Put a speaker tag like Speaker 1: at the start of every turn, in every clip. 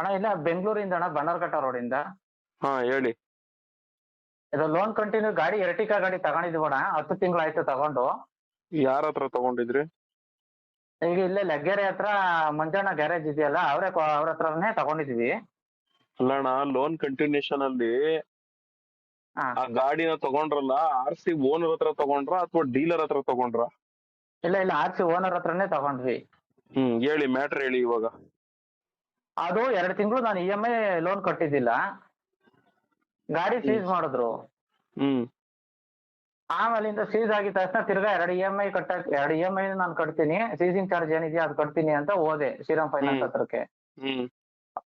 Speaker 1: ಅಣ್ಣ ಇಲ್ಲ ಬೆಂಗಳೂರಿಂದ ಅಣ್ಣ ಬನ್ನರ್ಘಟ್ಟ ರೋಡಿಂದ.
Speaker 2: ಹಾ ಹೇಳಿ.
Speaker 1: ಇದು ಲೋನ್ ಕಂಟಿನ್ಯೂ ಗಾಡಿ ಎರಟಿಕಾ ಗಾಡಿ ತಗೊಂಡಿದ್ವಿ ಅಣ್ಣ ಹತ್ತು ತಿಂಗಳಾಯ್ತು ತಗೊಂಡು.
Speaker 2: ಯಾರ ಹತ್ರ ತಗೊಂಡಿದ್ರಿ?
Speaker 1: ಈಗ ಇಲ್ಲೇ ಲಗ್ಗೆರೆ ಹತ್ರ ಮಂಜಣ್ಣ ಗ್ಯಾರೇಜ್ ಇದೆಯಲ್ಲ ಅವರೇ ಅವ್ರ ಹತ್ರನೇ ತಗೊಂಡಿದ್ವಿ.
Speaker 2: ಅಲ್ಲಣ್ಣ ಲೋನ್ ಕಂಟಿನ್ಯೂಷನ್ ಅಲ್ಲಿ
Speaker 1: ಹಾ.
Speaker 2: ಆ ಗಾಡಿನ ತಗೊಂಡ್ರಲ್ಲ ಆರ್ ಸಿ ಓನರ್ ಹತ್ರ ತಗೊಂಡ್ರ ಅಥವಾ ಡೀಲರ್ ಹತ್ರ ತಗೊಂಡ್ರ?
Speaker 1: ಇಲ್ಲ ಇಲ್ಲ ಆರ್ಸಿ ಓನರ್ ಹತ್ರನೇ ತಗೊಂಡ್ವಿ.
Speaker 2: ಹ್ಮ್ ಹೇಳಿ ಮ್ಯಾಟರ್ ಹೇಳಿ ಇವಾಗ.
Speaker 1: ಅದು ಎರಡು ತಿಂಗಳು ನಾನು ಇ ಎಂ ಐ ಲೋನ್ ಕಟ್ಟಿದ್ದಿಲ್ಲ. ಗಾಡಿ ಸೀಸ್ ಮಾಡಿದ್ರು.
Speaker 2: ಹ್ಮ್.
Speaker 1: ಆಮೇಲಿಂದ ಸೀಸ್ ಆಗಿದ ತಕ್ಷಣ ತಿರ್ಗಾ ಎರಡು ಇ ಎಂ ಐ ಕಟ್ಟಕ್ ಎರಡು ಇ ಎಂ ಐ ನಾನು ಕಟ್ತೀನಿ. ಸೀಸಿಂಗ್ ಚಾರ್ಜ್ ಏನಿದೆಯಾ ಅದು ಕಟ್ತೀನಿ ಅಂತ ಹೋದೆ ಶ್ರೀರಾಮ್ ಫೈನಾನ್ಸ್
Speaker 2: ಹ್ಮ್.
Speaker 1: ಹತ್ರಕ್ಕೆ.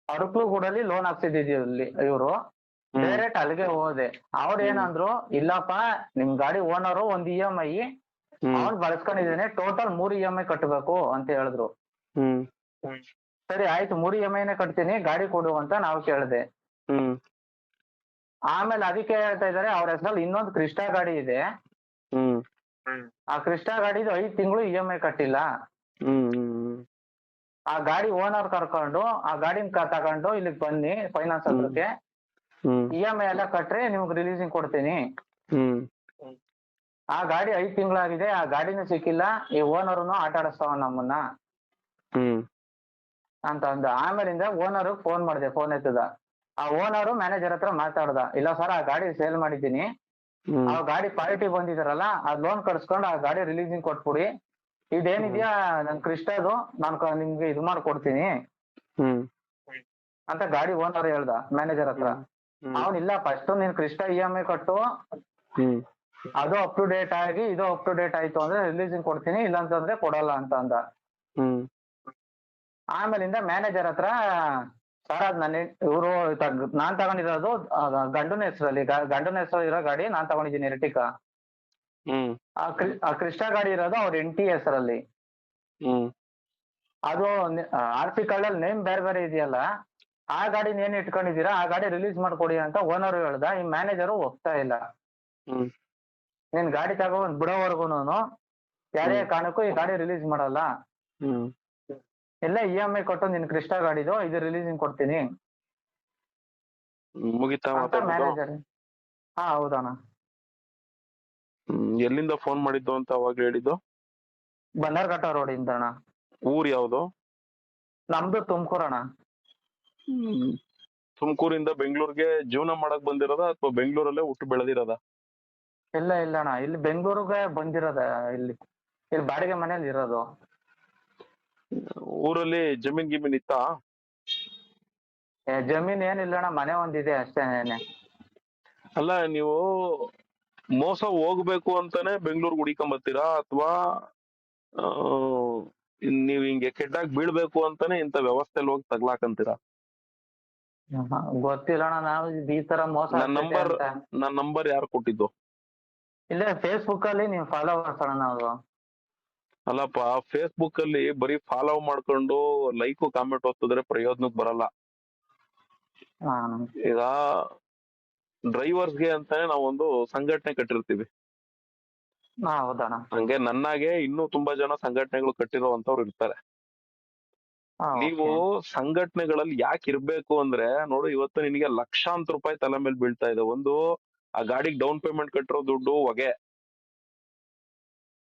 Speaker 1: ಅರಕಲುಗೂಡಲ್ಲಿ ಲೋನ್ ಹಾಕ್ಸಿದ್ದಿದ್ದಲ್ಲಿ ಇವರು. ಡೈರೆಕ್ಟ್ ಅಲ್ಲಿಗೆ ಹೋದೆ. ಅವ್ರು ಏನಂದ್ರು ಇಲ್ಲಪ್ಪ ನಿಮ್ ಗಾಡಿ ಓನರು ಒಂದ್ ಇ ಎಂ ಐ ಅವ್ನ್ ಬಳಸ್ಕೊಂಡಿದ್ದೇನೆ ಟೋಟಲ್ ಮೂರ್ ಇ ಎಂ ಐ ಕಟ್ಟಬೇಕು ಅಂತ ಹೇಳಿದ್ರು.
Speaker 2: ಹ್ಮ್.
Speaker 1: ಸರಿ ಆಯ್ತು ಮೂರು ಇ ಎಂ ಐನೇ ಕಟ್ತೀನಿ ಗಾಡಿ ಕೊಡು ಅಂತ ನಾವು ಕೇಳಿದೆ.
Speaker 2: ಹ್ಮ್.
Speaker 1: ಆಮೇಲೆ ಅದಕ್ಕೆ ಹೇಳ್ತಾ ಇದಾರೆ ಅವ್ರ ಹೆಸರಲ್ಲಿ ಇನ್ನೊಂದು ಕ್ರಿಸ್ಟಾ ಗಾಡಿ ಇದೆ.
Speaker 2: ಹ್ಮ್.
Speaker 1: ಆ ಕ್ರಿಸ್ಟಾ ಗಾಡಿದು ಐದ್ ತಿಂಗಳು ಇ ಎಂ ಐ ಕಟ್ಟಿಲ್ಲ.
Speaker 2: ಹ್ಮ್
Speaker 1: ಆ ಗಾಡಿ ಓನರ್ ಕರ್ಕೊಂಡು ಆ ಗಾಡಿನ ತಗೊಂಡು ಇಲ್ಲಿಗೆ ಬನ್ನಿ ಫೈನಾನ್ಸ್
Speaker 2: ಅದಕ್ಕೆ
Speaker 1: ಹತ್ರಕ್ಕೆ. ಇ ಎಂ ಐ ಎಲ್ಲ ಕಟ್ರೆ ನಿಮ್ಗೆ ರಿಲೀಸಿಂಗ್ ಕೊಡ್ತೀನಿ.
Speaker 2: ಹ್ಮ್.
Speaker 1: ಆ ಗಾಡಿ ಐದ್ ತಿಂಗಳಾಗಿದೆ ಆ ಗಾಡಿನೂ ಸಿಕ್ಕಿಲ್ಲ ಈ ಓನರ್ನು ಆಟಾಡಿಸ್ತಾವ ನಮ್ಮನ್ನ.
Speaker 2: ಹ್ಮ್.
Speaker 1: ಅಂತ ಅಂದ. ಆಮೇಲಿಂದ ಓನರ್ ಫೋನ್ ಮಾಡಿದೆ ಫೋನ್ ಎತ್ತದ. ಆ ಓನರ್ ಮ್ಯಾನೇಜರ್ ಹತ್ರ ಮಾತಾಡ್ದ. ಇಲ್ಲ ಸರ್ ಆ ಗಾಡಿ ಸೇಲ್ ಮಾಡಿದ್ದೀನಿ. ಆ ಗಾಡಿ ಪಾರ್ಟಿ ಬಂದಿದಾರಲ್ಲ ಆ ಲೋನ್ ಕಟ್ಸ್ಕೊಂಡು ಆ ಗಾಡಿ ರಿಲೀಸಿಂಗ್ ಕೊಟ್ಬಿಡಿ. ಇದೇನಿದ್ಯಾ ನನ್ ಕೃಷ್ಣದು ನಾನು ನಿಮ್ಗೆ ಇದು ಮಾಡ್ಕೊಡ್ತೀನಿ. ಅಂತ ಗಾಡಿ ಓನರ್ ಹೇಳ್ದ ಮ್ಯಾನೇಜರ್ ಹತ್ರ. ಅವನ್ ಇಲ್ಲ ಫಸ್ಟ್ ನೀನ್ ಕೃಷ್ಣ ಇ ಎಂ ಐ ಕಟ್ಟು. ಅದು ಅಪ್ ಟು ಡೇಟ್ ಆಗಿ ಇದು ಅಪ್ ಟು ಡೇಟ್ ಆಯ್ತು ಅಂದ್ರೆ ರಿಲೀಸಿಂಗ್ ಕೊಡ್ತೀನಿ ಇಲ್ಲಾಂತಂದ್ರೆ ಕೊಡಲ್ಲ ಅಂತ ಅಂದ. ಆಮೇಲಿಂದ ಮ್ಯಾನೇಜರ್ ಹತ್ರ ಸರ್ ಅದ್ ನನ್ನ ಇವರು ನಾನ್ ತಗೊಂಡಿರೋದು ಗಂಡನ ಹೆಸರಲ್ಲಿ ಗಂಡನ ಹೆಸರು ಇರೋ ಗಾಡಿ ನಾನ್ ತಗೊಂಡಿದ್ದೀನಿ ರೆಟಿಕಾ
Speaker 2: ಹ್ಮ್.
Speaker 1: ಆ ಕೃಷ್ಣ ಗಾಡಿ ಇರೋದು ಅವ್ರ ಎಂಟಿ ಹೆಸರಲ್ಲಿ.
Speaker 2: ಹ್ಮ್.
Speaker 1: ಅದು ಆರ್ ಪಿ ಕಾರ್ಡ್ ಅಲ್ಲಿ ನೇಮ್ ಬೇರೆ ಬೇರೆ ಇದೆಯಲ್ಲ ಆ ಗಾಡಿನ ಏನ್ ಇಟ್ಕೊಂಡಿದ್ದೀರಾ ಆ ಗಾಡಿ ರಿಲೀಸ್ ಮಾಡ್ಕೊಡಿ ಅಂತ ಓನರ್ ಹೇಳ್ದ ಈ ಮ್ಯಾನೇಜರು ಒಪ್ತಾ ಇಲ್ಲ.
Speaker 2: ಹ್ಮ್.
Speaker 1: ನೀನ್ ಗಾಡಿ ತಗೊಂಡ್ ಬಿಡೋವರ್ಗುನು ಯಾರೇ. ಕಾರಣಕ್ಕೂ ಈ ಗಾಡಿ ರಿಲೀಸ್ ಮಾಡಲ್ಲ.
Speaker 2: ಹ್ಮ್.
Speaker 1: ಎಲ್ಲ ಇ ಎಂ ಐ ಕೊಟ್ಟು ನಿನ್ ಕ್ರಿಸ್ಟಾ ಗಾಡಿದು ಇದು ರಿಲೀಸಿಂಗ್ ಕೊಡ್ತೀನಿ.
Speaker 2: ಮುಗಿತಾ
Speaker 1: ಅಂತ
Speaker 2: ಮಾತಾಡೋದು
Speaker 1: ಮ್ಯಾನೇಜರ್ ಹಾ ಹೌದಣ್ಣ.
Speaker 2: ಹ್ಮ್ ಎಲ್ಲಿಂದ ಫೋನ್ ಮಾಡಿದ್ದು ಅಂತ ಅವಾಗ ಹೇಳಿದ್ದು?
Speaker 1: ಬನ್ನರ್ಘಟ್ಟ ರೋಡ್ ಇಂದ ಅಣ್ಣ
Speaker 2: ಊರ್ ಯಾವ್ದು?
Speaker 1: ನಮ್ದು ತುಮಕೂರಣ್ಣ
Speaker 2: ತುಮಕೂರಿಂದ ಬೆಂಗಳೂರಿಗೆ ಜೀವನ ಮಾಡಕ್ ಬಂದಿರೋದ ಅಥವಾ ಬೆಂಗಳೂರಲ್ಲೇ ಹುಟ್ಟು ಬೆಳೆದಿರೋದ?
Speaker 1: ಇಲ್ಲ ಇಲ್ಲ ಅಣ್ಣ. ಇಲ್ಲಿ ಬೆಂಗಳೂರಿಗೆ ಬಂದಿರೋದ ಇಲ್ಲಿ. ಇಲ್ಲಿ ಬಾಡಿಗೆ ಮನೇಲಿ ಇರೋದು.
Speaker 2: ಊರಲ್ಲಿ ಜಮೀನ್ ಗಿಮೀನ್ ಇತ್ತಾ?
Speaker 1: ಏ, ಜಮೀನ್ ಏನಿಲ್ಲ ಅಣ್ಣ ಮನೆ ಒಂದಿದೆ ಅಷ್ಟೇನೆ
Speaker 2: ಅಲ್ಲ ನೀವು ಮೋಸ ಹೋಗ್ಬೇಕು ಅಂತಾನೆ ಬೆಂಗಳೂರಿಗೆ ಹುಡಿಕೊಂಡ್ ಬರ್ತೀರಾ? ಅಥವಾ ನೀವ್ ಹಿಂಗೆ ಕೆಟ್ಟಾಗ್ ಬೀಳ್ಬೇಕು ಅಂತಾನೆ ಇಂಥ ವ್ಯವಸ್ಥೆ ಹೋಗಿ ತಗ್ಲಾಕಂತೀರಾ?
Speaker 1: ಅಂತೀರ ಗೊತ್ತಿಲ್ಲ ಅಣ್ಣ ನಾವು ಈ ತರ ಮೋಸ
Speaker 2: ನನ್
Speaker 1: ಆಗ್ತೈತೆ
Speaker 2: ನಂಬರ್
Speaker 1: ಅಂತ.
Speaker 2: ನನ್ ನಂಬರ್ ಯಾರು ಕೊಟ್ಟಿದ್ದು?
Speaker 1: ಇಲ್ಲೇ ಫೇಸ್ಬುಕ್ ಅಲ್ಲಿ ನೀವು ಫಾಲೋ ಅಣ್ಣ ನಾವು.
Speaker 2: ಅಲ್ಲಪ್ಪ ಫೇಸ್ಬುಕ್ ಅಲ್ಲಿ ಬರೀ ಫಾಲೋ ಮಾಡ್ಕೊಂಡು ಲೈಕ್ ಕಾಮೆಂಟ್ ಒತ್ತಿದ್ರೆ ಪ್ರಯೋಜನಕ್ಕೆ ಬರಲ್ಲ. ಈಗ ಡ್ರೈವರ್ಸ್ಗೆ ಅಂತಾನೆ ನಾವೊಂದು ಸಂಘಟನೆ ಕಟ್ಟಿರ್ತೀವಿ. ಹಂಗೆ ನನ್ನಾಗೆ ಇನ್ನೂ ತುಂಬಾ ಜನ ಸಂಘಟನೆಗಳು ಕಟ್ಟಿರುವಂತವ್ರು ಇರ್ತಾರೆ. ನೀವು. ಸಂಘಟನೆಗಳಲ್ಲಿ ಯಾಕೆ ಇರ್ಬೇಕು ಅಂದ್ರೆ ನೋಡು ಇವತ್ತು ನಿನಗೆ ಲಕ್ಷಾಂತರ ರೂಪಾಯಿ ತಲೆ ಮೇಲೆ ಬೀಳ್ತಾ ಇದೆ. ಒಂದು ಆ ಗಾಡಿಗೆ ಡೌನ್ ಪೇಮೆಂಟ್ ಕಟ್ಟಿರೋ ದುಡ್ಡು ಹೊಗೆ.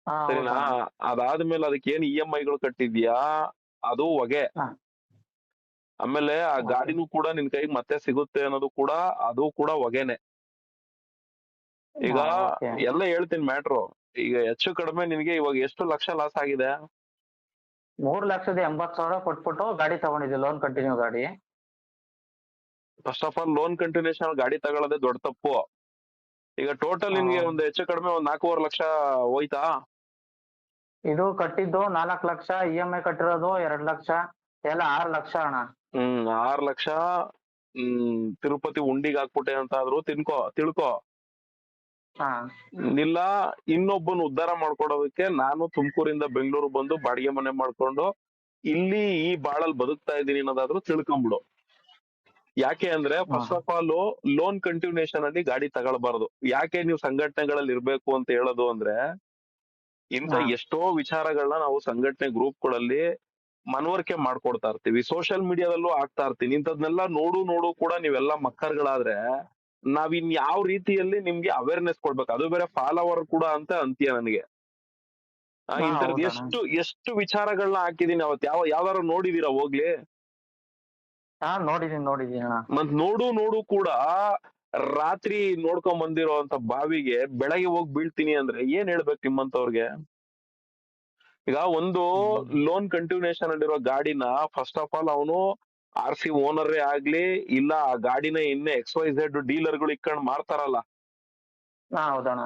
Speaker 2: ಸರಿನಾ. ಅದಾದ್ಮೇಲೆ ಅದಕ್ಕೆ ಏನ್ ಇ ಎಂ ಐಗಳು ಕಟ್ಟಿದ್ಯಾ? ಅದು ಹೊಗೆ. ಆಮೇಲೆ ಆ ಗಾಡಿನೂ ಕೂಡ ನಿನ್ ಕೈಗೆ ಮತ್ತೆ ಸಿಗುತ್ತೆ ಅನ್ನೋದು ಕೂಡ ಅದು ಕೂಡ ಹೊಗೆನೆ. ಈಗ ಎಲ್ಲ ಹೇಳ್ತೀನಿ ಮ್ಯಾಟ್ರು. ಈಗ ಹೆಚ್ಚು ಕಡಿಮೆ ನಿನ್ಗೆ ಇವಾಗ ಎಷ್ಟು ಲಕ್ಷ ಲಾಸ್ ಆಗಿದೆ?
Speaker 1: ಮೂರ್ ಲಕ್ಷದ ಎಂಬತ್ ಸಾವಿರ ಕೊಟ್ಬಿಟ್ಟು ಗಾಡಿ ತಗೊಂಡಿದ್ದೆ ಲೋನ್ ಕಂಟಿನ್ಯೂ ಗಾಡಿ.
Speaker 2: First of all loan continuation ಗಾಡಿ ತಗೊಳ್ಳೋದೇ ದೊಡ್ಡ ತಪ್ಪು. ಈಗ ಟೋಟಲ್. ನಿನ್ಗೆ ಒಂದು ಹೆಚ್ಚು ಕಡಿಮೆ ಒಂದ್ ನಾಲ್ಕೂವರೆ ಲಕ್ಷ ಹೋಯ್ತಾ?
Speaker 1: ಇದು ಕಟ್ಟಿದ್ದು ನಾಲ್ಕ್ ಲಕ್ಷ ಇ ಎಂ ಐ ಕಟ್ಟಿರೋದು ಎರಡ್ ಲಕ್ಷ ಎಲ್ಲ ಆರ್ ಲಕ್ಷ ಅಣ್ಣ.
Speaker 2: ಹ್ಮ್ ಆರ್ ಲಕ್ಷ ಹ್ಮ್ ತಿರುಪತಿ ಉಂಡಿಗ್ ಹಾಕ್ಬಿಟ್ಟೆ ಅಂತ ಆದ್ರೂ ತಿನ್ಕೋ ತಿಳ್ಕೊ.
Speaker 1: ಹಾ.
Speaker 2: ಇಲ್ಲ ಇನ್ನೊಬ್ಬನ ಉದ್ಧಾರ ಮಾಡ್ಕೊಡೋದಕ್ಕೆ ನಾನು ತುಮಕೂರಿಂದ ಬೆಂಗಳೂರು ಬಂದು ಬಾಡಿಗೆ ಮನೆ ಮಾಡ್ಕೊಂಡು ಇಲ್ಲಿ ಈ ಬಾಳಲ್ ಬದುಕ್ತಾ ಇದ್ದೀನಿ ಅನ್ನೋದಾದ್ರೂ ತಿಳ್ಕೊಂಬಿಡು. ಯಾಕೆ ಅಂದ್ರೆ first of all loan continuation ಅಲ್ಲಿ ಗಾಡಿ ತಗೊಳ್ಬಾರ್ದು. ಯಾಕೆ ನೀವು ಸಂಘಟನೆಗಳಲ್ಲಿ ಇರ್ಬೇಕು ಅಂತ ಹೇಳೋದು ಅಂದ್ರೆ
Speaker 1: ಹಾ.
Speaker 2: ಎಷ್ಟೋ ವಿಚಾರಗಳನ್ನ ನಾವು ಸಂಘಟನೆ ಗ್ರೂಪ್ಗಳಲ್ಲಿ ಮನವರಿಕೆ ಮಾಡ್ಕೊಡ್ತಾ ಇರ್ತೀವಿ. ಸೋಷಿಯಲ್ ಮೀಡಿಯಾದಲ್ಲೂ ಆಗ್ತಾ ಇರ್ತೀನಿ. ಇಂಥದ್ನೆಲ್ಲ ನೋಡು ನೋಡು ಕೂಡ ನೀವೆಲ್ಲ ಮಕ್ಕರ್ಗಳಾದ್ರೆ ನಾವ್ ಇನ್ ಯಾವ ರೀತಿಯಲ್ಲಿ ನಿಮ್ಗೆ ಅವೇರ್ನೆಸ್ ಕೊಡ್ಬೇಕು? ಅದು ಬೇರೆ ಫಾಲೋವರ್ ಕೂಡ ಅಂತ ಅಂತೀಯ ನನಗೆ. ಇಂಥದ್ ಎಷ್ಟು ಎಷ್ಟು ವಿಚಾರಗಳನ್ನ ಹಾಕಿದೀನಿ ಅವತ್? ಯಾವ ಯಾವ್ದಾರು ನೋಡಿದೀರಾ ಹೋಗ್ಲಿ?
Speaker 1: ಹಾ ನೋಡಿದೀನಿ ನೋಡಿದೀನಿ
Speaker 2: ಮತ್ ನೋಡು ನೋಡು ಕೂಡ ರಾತ್ರಿ ನೋಡ್ಕೊಂಡ್ ಬಂದಿರೋ ಅಂತ ಬಾವಿಗೆ ಬೆಳಗ್ಗೆ ಹೋಗಿ ಬೀಳ್ತೀನಿ ಅಂದ್ರೆ ಏನ್ ಹೇಳ್ಬೇಕು ನಿಮ್ಮಂತವ್ರಿಗೆ? ಈಗ ಒಂದು. ಲೋನ್ ಕಂಟಿನ್ಯೂಷನ್ ಅಲ್ಲಿರೋ ಗಾಡಿನ ಫಸ್ಟ್ ಆಫ್ ಆಲ್ ಅವನು ಆರ್ ಸಿ ಓನರೇ ಆಗ್ಲಿ ಇಲ್ಲ ಆ ಗಾಡಿನ ಇನ್ನೇ ಎಕ್ಸ್ ವೈ ಝೆಡ್ ಡೀಲರ್ಗಳು ಇಕ್ಕೊಂಡ್ ಮಾರ್ತಾರಲ್ಲ.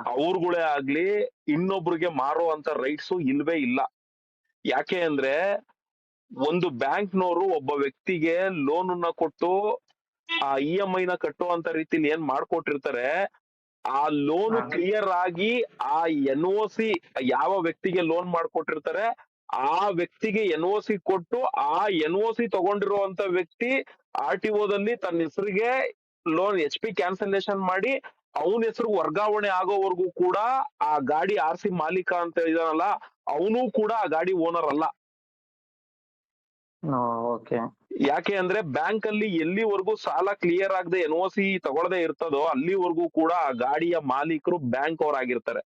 Speaker 2: ಅವ್ರಗಳೇ ಆಗ್ಲಿ ಇನ್ನೊಬ್ರಿಗೆ ಮಾರೋ ಅಂತ ರೈಟ್ಸ್ ಇಲ್ವೇ ಇಲ್ಲ. ಯಾಕೆ ಅಂದ್ರೆ ಒಂದು ಬ್ಯಾಂಕ್ನವರು ಒಬ್ಬ ವ್ಯಕ್ತಿಗೆ ಲೋನ್ ಅನ್ನ ಕೊಟ್ಟು ಆ ಇ ಎಂ ಐ ನ ಕಟ್ಟುವಂತ ರೀತಿಲಿ ಏನ್ ಮಾಡ್ಕೊಟ್ಟಿರ್ತಾರೆ ಆ ಲೋನ್ ಕ್ಲಿಯರ್ ಆಗಿ ಆ ಎನ್ ಒ ಸಿ ಯಾವ ವ್ಯಕ್ತಿಗೆ ಲೋನ್ ಮಾಡ್ಕೊಟ್ಟಿರ್ತಾರೆ ಆ ವ್ಯಕ್ತಿಗೆ ಎನ್ ಒ ಸಿ ಕೊಟ್ಟು ಆ ಎನ್ ಒ ಸಿ ತಗೊಂಡಿರುವಂತ ವ್ಯಕ್ತಿ ಆರ್ ಟಿ ದಲ್ಲಿ ತನ್ನ ಹೆಸರಿಗೆ ಲೋನ್ ಎಚ್ ಪಿ ಕ್ಯಾನ್ಸಲೇಷನ್ ಮಾಡಿ ಅವನ ಹೆಸರು ವರ್ಗಾವಣೆ ಆಗೋವರೆಗೂ ಕೂಡ ಆ ಗಾಡಿ ಆರ್ ಸಿ ಮಾಲೀಕ ಅಂತ ಇದಾನಲ್ಲ ಅವನು ಕೂಡ ಆ ಗಾಡಿ ಓನರ್ ಅಲ್ಲ.
Speaker 1: ಓಕೆ.
Speaker 2: ಯಾಕೆ ಅಂದ್ರೆ ಬ್ಯಾಂಕ್ ಅಲ್ಲಿ ಎಲ್ಲಿವರೆಗೂ ಸಾಲ ಕ್ಲಿಯರ್ ಆಗದೆ ಎನ್ ಒ ಸಿ ತಗೊಳದೆ ಇರ್ತದೋ ಅಲ್ಲಿವರೆಗೂ ಕೂಡ ಆ ಗಾಡಿಯ ಮಾಲೀಕರು ಬ್ಯಾಂಕ್ ಅವರಾಗಿರ್ತಾರೆ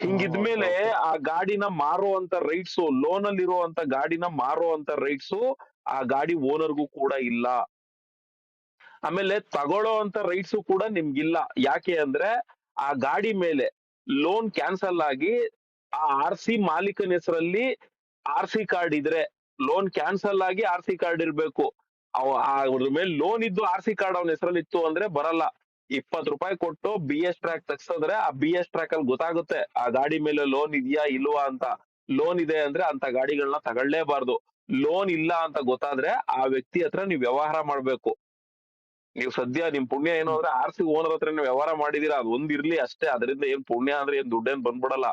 Speaker 2: ಹಿಂಗಿದ್ಮೇಲೆ ಆ ಗಾಡಿನ ಮಾರುವಂತ ರೈಟ್ಸ್ ಲೋನ್ ಅಲ್ಲಿ ಇರುವಂತ ಗಾಡಿನ ಮಾರುವಂತ ರೈಟ್ಸ್ ಆ ಗಾಡಿ ಓನರ್ಗೂ ಕೂಡ ಇಲ್ಲ. ಆಮೇಲೆ ತಗೊಳ್ಳೋ ಅಂತ ರೈಟ್ಸ್ ಕೂಡ ನಿಮ್ಗಿಲ್ಲ. ಯಾಕೆ ಅಂದ್ರೆ ಆ ಗಾಡಿ ಮೇಲೆ ಲೋನ್ ಕ್ಯಾನ್ಸಲ್ ಆಗಿ ಆ ಆರ್ ಸಿ ಮಾಲೀಕನ ಹೆಸರಲ್ಲಿ ಆರ್ ಸಿ ಕಾರ್ಡ್ ಇದ್ರೆ ಲೋನ್ ಕ್ಯಾನ್ಸಲ್ ಆಗಿ ಆರ್ ಸಿ ಕಾರ್ಡ್ ಇರ್ಬೇಕು. ಅದ್ರ ಮೇಲೆ ಲೋನ್ ಇದ್ದು ಆರ್ ಸಿ ಕಾರ್ಡ್ ಅವನ ಹೆಸರಲ್ಲಿ ಇತ್ತು ಅಂದ್ರೆ ಬರಲ್ಲ. ಇಪ್ಪತ್ ರೂಪಾಯಿ ಕೊಟ್ಟು ಬಿ ಎಸ್ ಟ್ರ್ಯಾಕ್ ತೆಗ್ಸಿದ್ರೆ ಆ ಬಿ ಎಸ್ ಟ್ರ್ಯಾಕ್ ಅಲ್ಲಿ ಗೊತ್ತಾಗುತ್ತೆ, ಆ ಗಾಡಿ ಮೇಲೆ ಲೋನ್ ಇದೆಯಾ ಇಲ್ವಾ ಅಂತ. ಲೋನ್ ಇದೆ ಅಂದ್ರೆ ಅಂತ ಗಾಡಿಗಳನ್ನ ತಗೊಳ್ಳೇಬಾರ್ದು. ಲೋನ್ ಇಲ್ಲ ಅಂತ ಗೊತ್ತಾದ್ರೆ ಆ ವ್ಯಕ್ತಿ ಹತ್ರ ನೀವು ವ್ಯವಹಾರ ಮಾಡ್ಬೇಕು. ನೀವು ಸದ್ಯ ನಿಮ್ ಪುಣ್ಯ ಏನು ಅಂದ್ರೆ ಆರ್ ಸಿ ಓನರ್ ಹತ್ರ ನೀವು ವ್ಯವಹಾರ ಮಾಡಿದೀರಾ? ಇರ್ಲಿ ಅಷ್ಟೇ. ಅದರಿಂದ ಏನ್ ಪುಣ್ಯ ಅಂದ್ರೆ ಏನ್ ದುಡ್ಡೇನ್ ಬಂದ್ಬಿಡಲ್ಲ.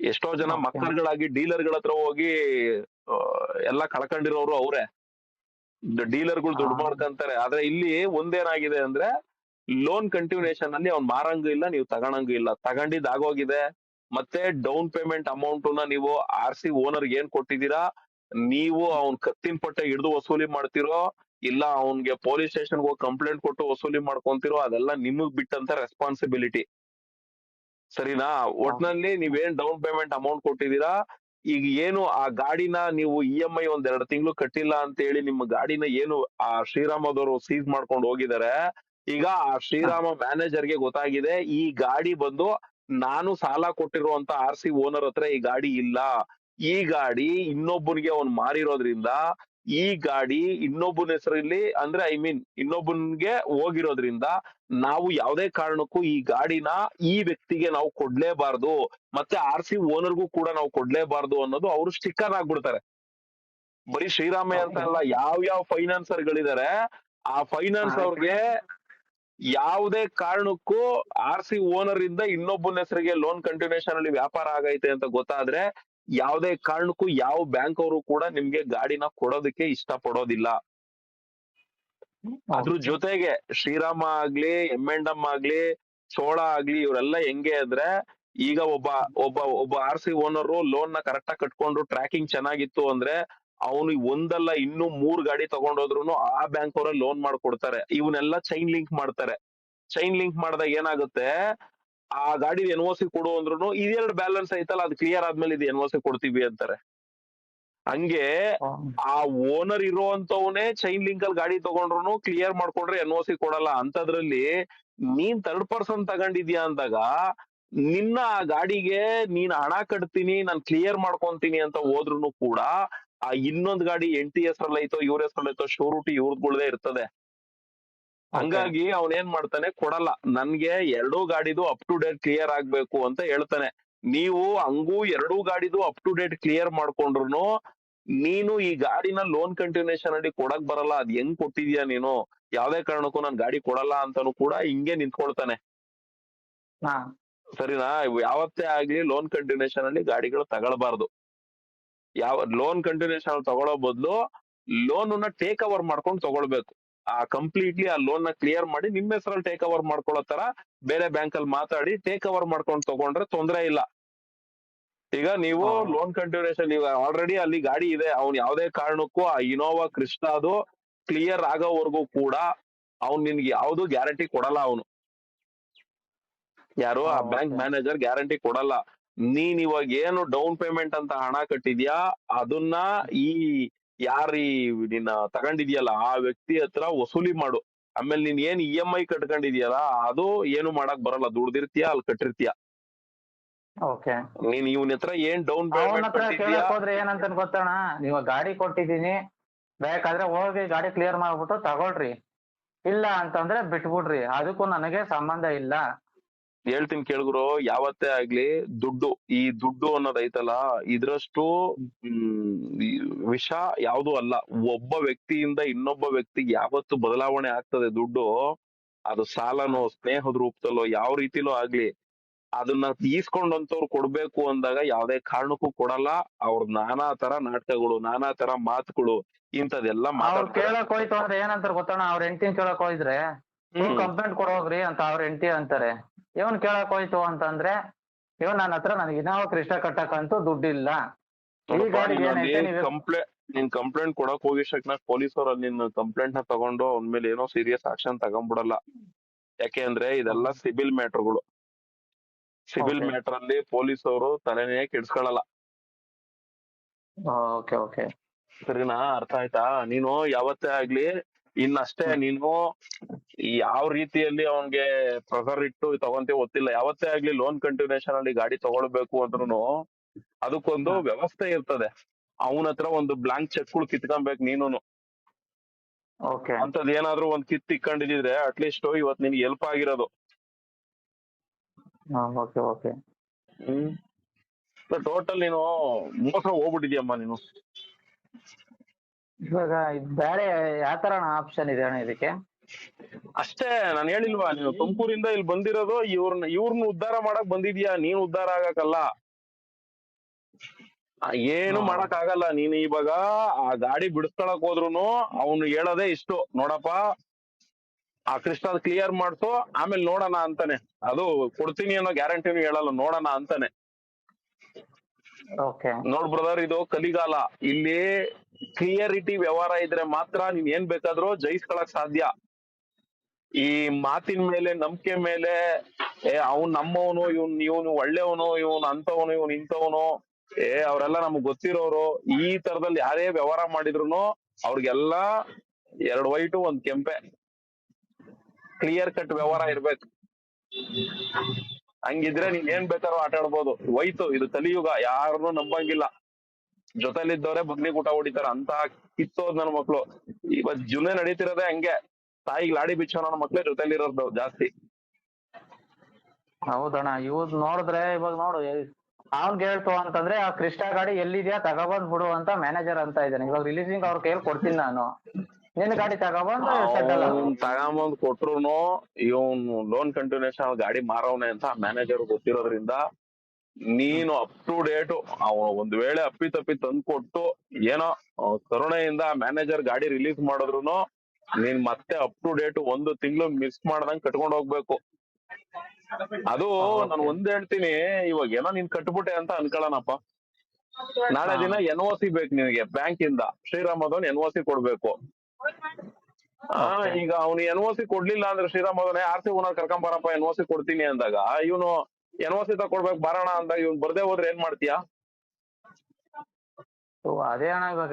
Speaker 2: ಎಷ್ಟೋ ಜನ. ಮಕ್ಕಳುಗಳಾಗಿ ಡೀಲರ್ಗಳ ಹತ್ರ ಹೋಗಿ ಎಲ್ಲಾ ಕಳ್ಕೊಂಡಿರೋರು ಅವರೇ. ಡೀಲರ್ಗಳು ದುಡ್ಡು. ಮಾಡ್ಕಂತಾರೆ. ಆದ್ರೆ ಇಲ್ಲಿ ಒಂದೇನಾಗಿದೆ ಅಂದ್ರೆ ಲೋನ್ ಕಂಟಿನ್ಯೂಷನ್ ಅಲ್ಲಿ ಅವ್ನ್ ಮಾರಂಗೂ ಇಲ್ಲ ನೀವು ತಗೊಳಂಗೂ ಇಲ್ಲ. ತಗೊಂಡಿದ್ ಆಗೋಗಿದೆ. ಮತ್ತೆ ಡೌನ್ ಪೇಮೆಂಟ್ ಅಮೌಂಟ್ನ ನೀವು ಆರ್ ಸಿ ಓನರ್ ಏನ್ ಕೊಟ್ಟಿದ್ದೀರಾ? ನೀವು ಅವ್ನ್ ಕತ್ತಿನ ಪಟ್ಟೆ ಹಿಡಿದು ವಸೂಲಿ ಮಾಡ್ತಿರೋ ಇಲ್ಲ ಅವ್ನ್ಗೆ ಪೊಲೀಸ್ ಸ್ಟೇಷನ್ ಹೋಗಿ ಕಂಪ್ಲೇಂಟ್ ಕೊಟ್ಟು ವಸೂಲಿ ಮಾಡ್ಕೊಂತಿರೋ ಅದೆಲ್ಲ ನಿಮಗ್ ಬಿಟ್ಟಂತ ರೆಸ್ಪಾನ್ಸಿಬಿಲಿಟಿ ಸರಿನಾ? ಒಟ್ನಲ್ಲಿ ನೀವೇನ್ ಡೌನ್ ಪೇಮೆಂಟ್ ಅಮೌಂಟ್ ಕೊಟ್ಟಿದ್ದೀರಾ? ಈಗ ಏನು ಆ ಗಾಡಿನ ನೀವು ಇ ಎಂ ಐ ಒಂದ್ ಎರಡು ತಿಂಗಳು ಕಟ್ಟಿಲ್ಲ ಅಂತ ಹೇಳಿ ನಿಮ್ಮ ಗಾಡಿನ ಏನು ಆ ಶ್ರೀರಾಮದವರು ಸೀಸ್ ಮಾಡ್ಕೊಂಡು ಹೋಗಿದ್ದಾರೆ. ಈಗ ಆ ಶ್ರೀರಾಮ ಮ್ಯಾನೇಜರ್ಗೆ ಗೊತ್ತಾಗಿದೆ ಈ ಗಾಡಿ ಬಂದು ನಾನು ಸಾಲ ಕೊಟ್ಟಿರುವಂತ ಆರ್ ಸಿ ಓನರ್ ಹತ್ರ ಈ ಗಾಡಿ ಇಲ್ಲ. ಈ ಗಾಡಿ ಇನ್ನೊಬ್ಬನಿಗೆ ಅವ್ನು ಮಾರಿರೋದ್ರಿಂದ ಈ ಗಾಡಿ ಇನ್ನೊಬ್ಬನ ಹೆಸರಲ್ಲಿ ಅಂದ್ರೆ ಐ ಮೀನ್ ಇನ್ನೊಬ್ಬನ್ಗೆ ಹೋಗಿರೋದ್ರಿಂದ ನಾವು ಯಾವುದೇ ಕಾರಣಕ್ಕೂ ಈ ಗಾಡಿನ ಈ ವ್ಯಕ್ತಿಗೆ ನಾವು ಕೊಡ್ಲೇಬಾರ್ದು ಮತ್ತೆ ಆರ್ ಸಿ ಓನರ್ಗೂ ಕೂಡ ನಾವು ಕೊಡ್ಲೇಬಾರ್ದು ಅನ್ನೋದು ಅವರು ಸ್ಟಿಕ್ಕರ್ ಆಗ್ಬಿಡ್ತಾರೆ ಬರೀ ಶ್ರೀರಾಮಯ್ಯ ಅಂತ ಅಲ್ಲ ಯಾವ ಯಾವ ಫೈನಾನ್ಸರ್ ಗಳಿದ್ದಾರೆ ಆ ಫೈನಾನ್ಸ್. ಅವ್ರಿಗೆ ಯಾವುದೇ ಕಾರಣಕ್ಕೂ ಆರ್ ಸಿ ಓನರ್ ಇಂದ ಇನ್ನೊಬ್ಬನ ಹೆಸರಿಗೆ ಲೋನ್ ಕಂಟಿನ್ಯೂಷನ್ ಅಲ್ಲಿ ವ್ಯಾಪಾರ ಆಗೈತೆ ಅಂತ ಗೊತ್ತಾದ್ರೆ ಯಾವುದೇ ಕಾರಣಕ್ಕೂ ಯಾವ ಬ್ಯಾಂಕ್ ಅವರು ಕೂಡ ನಿಮ್ಗೆ ಗಾಡಿನ ಕೊಡೋದಕ್ಕೆ ಇಷ್ಟ ಪಡೋದಿಲ್ಲ ಅದ್ರ ಜೊತೆಗೆ ಶ್ರೀರಾಮ ಆಗ್ಲಿ ಎಂ ಅಂಡ್ ಎಂ ಆಗ್ಲಿ ಚೋಳ ಆಗ್ಲಿ ಇವರೆಲ್ಲ ಹೆಂಗೆ ಅಂದ್ರೆ ಈಗ ಒಬ್ಬ ಒಬ್ಬ ಒಬ್ಬ ಆರ್ ಸಿ ಓನರ್ ಲೋನ್ನ ಕರೆಕ್ಟ್ ಆಗಿ ಕಟ್ಕೊಂಡು ಟ್ರ್ಯಾಕಿಂಗ್ ಚೆನ್ನಾಗಿತ್ತು ಅಂದ್ರೆ ಅವನು ಒಂದಲ್ಲ ಇನ್ನು ಮೂರ್ ಗಾಡಿ ತಗೊಂಡೋದ್ರು ಆ ಬ್ಯಾಂಕ್ ಅವರ ಲೋನ್ ಮಾಡ್ಕೊಡ್ತಾರೆ. ಇವನ್ನೆಲ್ಲ ಚೈನ್ ಲಿಂಕ್ ಮಾಡ್ತಾರೆ. ಚೈನ್ ಲಿಂಕ್ ಮಾಡಿದಾಗ ಏನಾಗುತ್ತೆ? ಆ ಗಾಡಿ ಎನ್ ಓ ಸಿ ಕೊಡು ಅಂದ್ರು ಇದೆರಡು ಬ್ಯಾಲೆನ್ಸ್ ಐತಲ್ಲ ಅದು ಕ್ಲಿಯರ್ ಆದ್ಮೇಲೆ ಇದು ಎನ್ ಓ ಸಿ ಕೊಡ್ತೀವಿ ಅಂತಾರೆ. ಹಂಗೆ ಆ ಓನರ್ ಇರುವಂತವನೇ ಚೈನ್ ಲಿಂಕ್ ಅಲ್ಲಿ ಗಾಡಿ ತಗೊಂಡ್ರು ಕ್ಲಿಯರ್ ಮಾಡ್ಕೊಂಡ್ರೆ ಎನ್ ಓ ಸಿ ಕೊಡಲ್ಲ. ಅಂತದ್ರಲ್ಲಿ ನೀನ್ ಥರ್ಡ್ ಪರ್ಸನ್ ತಗೊಂಡಿದ್ಯಾ ಅಂದಾಗ ನಿನ್ನ ಆ ಗಾಡಿಗೆ ನೀನ್ ಹಣ ಕಟ್ತೀನಿ ನಾನ್ ಕ್ಲಿಯರ್ ಮಾಡ್ಕೊಂತೀನಿ ಅಂತ ಹೋದ್ರು ಕೂಡ ಆ ಇನ್ನೊಂದ್ ಗಾಡಿ ಎನ್ ಟಿ ಹೆಸರಲ್ಲಿ ಐತೋ ಇವ್ರ ಹೆಸರಲ್ಲಿ ಐತೋ ಶೋರೂಟಿ ಇವ್ರದ್ಗಳ್ದೇ ಇರ್ತದೆ. ಹಂಗಾಗಿ ಅವನ್ ಏನ್ ಮಾಡ್ತಾನೆ ಕೊಡಲ್ಲ. ನನ್ಗೆ ಎರಡೂ ಗಾಡಿದು ಅಪ್ ಟು ಡೇಟ್ ಕ್ಲಿಯರ್ ಆಗ್ಬೇಕು ಅಂತ ಹೇಳ್ತಾನೆ. ನೀವು ಹಂಗೂ ಎರಡೂ ಗಾಡಿದು ಅಪ್ ಟು ಡೇಟ್ ಕ್ಲಿಯರ್ ಮಾಡ್ಕೊಂಡ್ರು ನೀನು ಈ ಗಾಡಿನ ಲೋನ್ ಕಂಟಿನ್ಯೂಷನ್ ಅಲ್ಲಿ ಕೊಡಕ್ ಬರಲ್ಲ. ಅದ್ ಹೆಂಗ್ ಕೊಟ್ಟಿದ್ಯಾ ನೀನು? ಯಾವ್ದೇ ಕಾರಣಕ್ಕೂ ನಾನ್ ಗಾಡಿ ಕೊಡಲ್ಲ ಅಂತಾನು ಕೂಡ ಹಿಂಗೆ ನಿಂತ್ಕೊಳ್ತಾನೆ.
Speaker 1: ಹಾ.
Speaker 2: ಸರಿನಾ? ಯಾವತ್ತೇ ಆಗ್ಲಿ ಲೋನ್ ಕಂಟಿನ್ಯೂಷನ್ ಅಲ್ಲಿ ಗಾಡಿಗಳು ತಗೊಳ್ಬಾರ್ದು. ಯಾವ ಲೋನ್ ಕಂಟಿನ್ಯೂಷನ್ ಅಲ್ಲಿ ತಗೊಳ್ಳೋ ಬದಲು ಲೋನ್ನ ಟೇಕ್ ಓವರ್ ಮಾಡ್ಕೊಂಡು ತಗೊಳ್ಬೇಕು. ಆ ಕಂಪ್ಲೀಟ್ಲಿ ಆ ಲೋನ್ನ ಕ್ಲಿಯರ್ ಮಾಡಿ ನಿಮ್ಮ ಹೆಸರಲ್ಲಿ ಟೇಕ್ ಓವರ್ ಮಾಡ್ಕೊಳ್ಳೋ ತರ ಬೇರೆ ಬ್ಯಾಂಕ್ ಅಲ್ಲಿ ಮಾತಾಡಿ ಟೇಕ್ ಓವರ್ ಮಾಡ್ಕೊಂಡು ತಗೊಂಡ್ರೆ ತೊಂದರೆ ಇಲ್ಲ. ಈಗ ನೀವು. ಲೋನ್ ಕಂಟಿನ್ಯೂಷನ್ ಈಗ ಆಲ್ರೆಡಿ ಅಲ್ಲಿ ಗಾಡಿ ಇದೆ ಅವ್ನು ಯಾವುದೇ ಕಾರಣಕ್ಕೂ ಆ ಇನೋವಾ ಕೃಷ್ಣ ಅದು ಕ್ಲಿಯರ್ ಆಗೋವರೆಗೂ ಕೂಡ ಅವ್ನು ನಿನ್ಗೆ ಯಾವ್ದು ಗ್ಯಾರಂಟಿ ಕೊಡಲ್ಲ ಅವನು. ಯಾರು? ಆ ಬ್ಯಾಂಕ್ ಮ್ಯಾನೇಜರ್ ಗ್ಯಾರಂಟಿ ಕೊಡಲ್ಲ. ನೀನ್ ಇವಾಗ ಏನು ಡೌನ್ ಪೇಮೆಂಟ್ ಅಂತ ಹಣ ಕಟ್ಟಿದ್ಯಾ ಅದನ್ನ ಈ ಯಾರ ನಿನ್ನ ತಗೊಂಡಿದ್ಯಲ್ಲ ಆ ವ್ಯಕ್ತಿ ಹತ್ರ ವಸೂಲಿ ಮಾಡು. ಆಮೇಲೆ ನೀನ್ ಏನ್ ಇ ಎಂ ಐ ಕಟ್ಕೊಂಡಿದ್ಯಲ್ಲ ಅದು ಏನು ಮಾಡಕ್ ಬರಲ್ಲ. ದುಡ್ದಿರ್ತೀಯ ಅಲ್ಲಿ ಕಟ್ಟಿರ್ತೀಯ?
Speaker 1: ಓಕೆ.
Speaker 2: ನೀನ್ ಇವನ್ ಹತ್ರ ಏನ್ ಡೌನ್
Speaker 1: ಹೋದ್ರೆ ಏನಂತ ಗೊತ್ತಣ್ಣ? ನೀವ್ ಗಾಡಿ ಕೊಟ್ಟಿದೀನಿ ಬೇಕಾದ್ರೆ ಹೋಗಿ ಗಾಡಿ ಕ್ಲಿಯರ್ ಮಾಡ್ಬಿಟ್ಟು ತಗೊಳ್ರಿ. ಇಲ್ಲ ಅಂತಂದ್ರೆ ಬಿಟ್ಬಿಡ್ರಿ. ಅದಕ್ಕೂ ನನಗೆ ಸಂಬಂಧ ಇಲ್ಲ.
Speaker 2: ಹೇಳ್ತೀನಿ ಕೇಳ್ಗುರು ಯಾವತ್ತೇ ಆಗ್ಲಿ ದುಡ್ಡು ಈ ದುಡ್ಡು ಅನ್ನೋದೈತಲ್ಲ ಇದ್ರಷ್ಟು ಹ್ಮ್ ಈ ವಿಷ ಯಾವ್ದು ಅಲ್ಲ. ಒಬ್ಬ ವ್ಯಕ್ತಿಯಿಂದ ಇನ್ನೊಬ್ಬ ವ್ಯಕ್ತಿಗೆ ಯಾವತ್ತು ಬದಲಾವಣೆ ಆಗ್ತದೆ ದುಡ್ಡು ಅದು ಸಾಲನೋ ಸ್ನೇಹದ ರೂಪದಲ್ಲೋ ಯಾವ ರೀತಿಲೋ ಆಗ್ಲಿ ಅದನ್ನ ಈಸ್ಕೊಂಡಂತವ್ರು ಕೊಡ್ಬೇಕು ಅಂದಾಗ ಯಾವ್ದೇ ಕಾರಣಕ್ಕೂ ಕೊಡಲ್ಲ. ಅವ್ರ ನಾನಾ ತರ ನಾಟಕಗಳು ನಾನಾ ತರ ಮಾತುಗಳು ಇಂಥದೆಲ್ಲ
Speaker 1: ಕೇಳಕ್ ಹೋಯ್ತು ಅಂದ್ರೆ ಏನಂತಾರ ಗೊತ್ತಣ್ಣ? ಅವ್ರ ಹೆಂಡತಿನ ಕೇಳಕ್ ಹೋಯ್ದ್ರೆ
Speaker 2: ಹ್ಮ್.
Speaker 1: ಕಂಪ್ಲೇಂಟ್ ಕೊಡೋಗ್ರಿ ಅಂತ ಅವ್ರ ಹೆಂಡತಿ ಅಂತಾರೆ. ಇವನ್ ಕೇಳಕ್ ಹೋಯ್ತು ಅಂತಂದ್ರೆ ಇವನ್ ನನ್ನ ಹತ್ರ ನನಗೆ ಇನ್ನಾವ ಕೃಷ್ಣ ಕಟ್ಟಕ್ಕಂತೂ ದುಡ್ಡಿಲ್ಲ. ಈ ಗಾಡಿಗೆ ಏನೈತೆ ನೀವು?
Speaker 2: ಕಂಪ್ಲೇಂಟ್ ಕೊಡಕ್ ಕಂಪ್ಲೇಂಟ್ ಕೊಡಕ್ ಪೊಲೀಸ್ ಅವ್ರ ನಿನ್ ಕಂಪ್ಲೇಂಟ್ನ ತಗೊಂಡು ಅವನ್ ಮೇಲೆ ಏನೋ ಸೀರಿಯಸ್ ಆಕ್ಷನ್ ತಗೊಂಡ್ಬಿಡಲ್ಲ ಯಾಕೆ ಅಂದ್ರೆ ಇದೆಲ್ಲ ಸಿಬಿಲ್ ಮ್ಯಾಟರ್ಗಳು. CIBIL
Speaker 1: Okay.
Speaker 2: ಮ್ಯಾಟರ್ ಅಲ್ಲಿ ಪೊಲೀಸ್ ಅವರು ತಲೆನೇ ಕೆಡ್ಸ್ಕೊಳಲ್ಲ.
Speaker 1: Okay okay.
Speaker 2: ಸರಿನಾ? ಅರ್ಥ ಆಯ್ತಾ? ನೀನು ಯಾವತ್ತೇ ಆಗ್ಲಿ ಇನ್ನಷ್ಟೇ ನೀನು ಯಾವ ರೀತಿಯಲ್ಲಿ ಅವನ್ಗೆ ಪ್ರೆಸರ್ ಇಟ್ಟು ತಗೊಂತೀವಿ ಗೊತ್ತಿಲ್ಲ. ಯಾವತ್ತೇ ಆಗ್ಲಿ ಲೋನ್ ಕಂಟಿನ್ಯೂಷನ್ ಅಲ್ಲಿ ಗಾಡಿ ತಗೊಳ್ಬೇಕು ಅಂದ್ರೂ ಅದಕ್ಕೊಂದು ವ್ಯವಸ್ಥೆ ಇರ್ತದೆ. ಅವನ ಹತ್ರ ಒಂದು ಬ್ಲಾಂಕ್ ಚೆಕ್ಗಳು ಕಿತ್ಕೊಬೇಕು ನೀನು
Speaker 1: ಓಕೆ
Speaker 2: ಅಂತದ್ ಏನಾದ್ರು ಒಂದ್ ಕಿತ್ ಇಕ್ಕೊಂಡಿದ್ರೆ ಅಟ್ಲೀಸ್ಟ್ ಇವತ್ ನಿನ್ಗೆ ಹೆಲ್ಪ್ ಆಗಿರೋದು.
Speaker 1: ಓಕೆ ಓಕೆ
Speaker 2: ಹ್ಮ್. ಟೋಟಲ್ ನೀನು ಮೋಸ ಹೋಗ್ಬಿಟ್ಟಿದ್ಯಮ್ಮ ನೀನು.
Speaker 1: ಇವಾಗ ಬೇರೆ ಯಾವ ತರ ಆಪ್ಷನ್ ಇದೆ ಅಣ್ಣ ಇದಕ್ಕೆ?
Speaker 2: ಅಷ್ಟೇ ನಾನು ಹೇಳಿಲ್ವಾ ನೀನು ತುಮಕೂರಿಂದ ಇಲ್ಲಿ ಬಂದಿರೋದು ಇವ್ರನ್ನ ಇವ್ರನ್ನ ಉದ್ಧಾರ ಮಾಡಕ್ ಬಂದಿದ್ಯಾ? ನೀನ್ ಉದ್ಧಾರ ಆಗಕ್ಕಲ್ಲ. ಆ, ಏನು. ಮಾಡಕ್ ಆಗಲ್ಲ. ನೀನು ಇವಾಗ ಆ ಗಾಡಿ ಬಿಡಿಸ್ಕೊಳಕ್ ಹೋದ್ರು ಅವ್ನು ಹೇಳೋದೇ ಇಷ್ಟು. ನೋಡಪ್ಪ ಆ ಕೃಷ್ಣ ಕ್ಲಿಯರ್ ಮಾಡ್ಸು ಆಮೇಲೆ ನೋಡೋಣ ಅಂತಾನೆ. ಅದು ಕೊಡ್ತೀನಿ ಅನ್ನೋ ಗ್ಯಾರಂಟಿನೂ ಹೇಳಲ್ಲ ನೋಡೋಣ ಅಂತಾನೆ.
Speaker 1: ಓಕೆ
Speaker 2: ನೋಡ್ ಬ್ರದರ್ ಇದು ಕಲಿಗಾಲ. ಇಲ್ಲಿ ಕ್ಲಿಯರಿಟಿ ವ್ಯವಹಾರ ಇದ್ರೆ ಮಾತ್ರ ನೀನ್ ಏನ್ ಬೇಕಾದ್ರೂ ಜಯಿಸ್ಕೊಳಕ್ ಸಾಧ್ಯ. ಈ ಮಾತಿನ ಮೇಲೆ, ನಂಬಿಕೆ ಮೇಲೆ, ಏ, ಅವ್ನ್ ನಮ್ಮವನು, ಇವ್ನ್, ಇವನು ಒಳ್ಳೆಯವನು, ಇವನ್ ಅಂತವನು, ಇವನ್ ಇಂಥವನು, ಏ, ಅವರೆಲ್ಲ ನಮಗ್ ಗೊತ್ತಿರೋರು, ಈ ತರದಲ್ಲಿ ಯಾರೇ ವ್ಯವಹಾರ ಮಾಡಿದ್ರು ಅವ್ರಿಗೆಲ್ಲ ಎರಡ್ ವೈಟು, ಒಂದ್ ಕೆಂಪೆ. ಕ್ಲಿಯರ್ ಕಟ್ ವ್ಯವಹಾರ ಇರ್ಬೇಕು. ಹಂಗಿದ್ರೆ ನೀನ್ ಏನ್ ಬೇಕಾದ್ರೂ ಆಟ ಆಡ್ಬೋದು. ಹೋಯ್ತು, ಇದು ತಲಿಯುಗ ಯಾರನ್ನೂ ನಂಬಂಗಿಲ್ಲ. ಜೊತೆಲಿದ್ದವ್ರೆ ಬಗ್ನಿ ಊಟ ಹೊಡಿತಾರ ಅಂತ ಕಿತ್ತೋದ್ ನನ್ ಮಕ್ಳು. ಇವತ್ ಜುನೆ ನಡೀತಿರೋದೇ ಹಂಗೆ. ತಾಯಿಗ್ ಲಾಡಿ ಬಿಚ್ಚೋ ನನ್ನ ಮಕ್ಳೇ ಜೊತೆಲಿರೋದು ಜಾಸ್ತಿ.
Speaker 1: ಹೌದಣ್ಣ ಇವ್ ನೋಡಿದ್ರೆ ಇವಾಗ ನೋಡು ಅವ್ನ್ ಹೇಳ್ತು ಅಂತಂದ್ರೆ ಆ ಕೃಷ್ಣ ಗಾಡಿ ಎಲ್ಲಿದ್ಯಾ ತಗೊಬಂದ್ ಬಿಡು ಅಂತ ಮ್ಯಾನೇಜರ್ ಅಂತ ಇದ್ದಾನೆ ಇವಾಗ ರಿಲೀಸಿಂಗ್ ಅವ್ರ ಕೈಯಲ್ಲಿ ಕೊಡ್ತೀನಿ ನಾನು. ನಿನ್ ಗಾಡಿ ತಗೊಬಂದು
Speaker 2: ಅವ್ನ್ ತಗೊಂಬಂದ್ ಕೊಟ್ರುನು ಇವನು ಲೋನ್ ಕಂಟಿನ್ಯೂಷನ್ ಗಾಡಿ ಮಾರವನೆ ಅಂತ ಮ್ಯಾನೇಜರ್ ಗೊತ್ತಿರೋದ್ರಿಂದ ನೀನು ಅಪ್ ಟು ಡೇಟ್ ಒಂದ್ ವೇಳೆ ಅಪ್ಪಿ ತಪ್ಪಿ ತಂದು ಕೊಟ್ಟು ಏನೋ ಕರುಣೆಯಿಂದ ಮ್ಯಾನೇಜರ್ ಗಾಡಿ ರಿಲೀಸ್ ಮಾಡಿದ್ರು ನೀನ್ ಮತ್ತೆ ಅಪ್ ಟು ಡೇಟ್ ಒಂದು ತಿಂಗಳು ಮಿಸ್ ಮಾಡ್ದಂಗ್ ಕಟ್ಕೊಂಡ್ ಹೋಗ್ಬೇಕು. ಅದು ನಾನು ಒಂದ್ ಹೇಳ್ತೀನಿ ಇವಾಗ ಏನೋ ನೀನ್ ಕಟ್ಬಿಟ್ಟೆ ಅಂತ ಅನ್ಕೊಳ್ಳೋಣಪ್ಪ ನಾಳೆ ದಿನ ಎನ್ ಓ ಸಿ ಬೇಕು ನಿನಗೆ ಬ್ಯಾಂಕ್ ಇಂದ ಶ್ರೀರಾಮ ಅದನ್ ಎನ್ ಓ ಸಿ ಕೊಡ್ಬೇಕು. ಆ, ಈಗ ಅವ್ನು ಎನ್ ಓ ಸಿ ಕೊಡ್ಲಿಲ್ಲ ಅಂದ್ರೆ ಶ್ರೀರಾಮ್ ಅದನ್ನೇ ಆರ್ ಸಿ ಓನರ್ ಕರ್ಕೊಂಡ್ ಬರಪ್ಪ ಎನ್ ಓ ಸಿ ಕೊಡ್ತೀನಿ ಅಂದಾಗ ಇವನು ಎನ್ ಓ ಸಿ ತಕೊಡ್ಬೇಕು ಬರೋಣ ಅಂದಾಗ ಇವ್ನು ಬರ್ದೇ ಹೋದ್ರೆ ಏನ್ ಮಾಡ್ತೀಯಾ
Speaker 1: ಅದೇ ಅಣ್ಣ ಇವಾಗ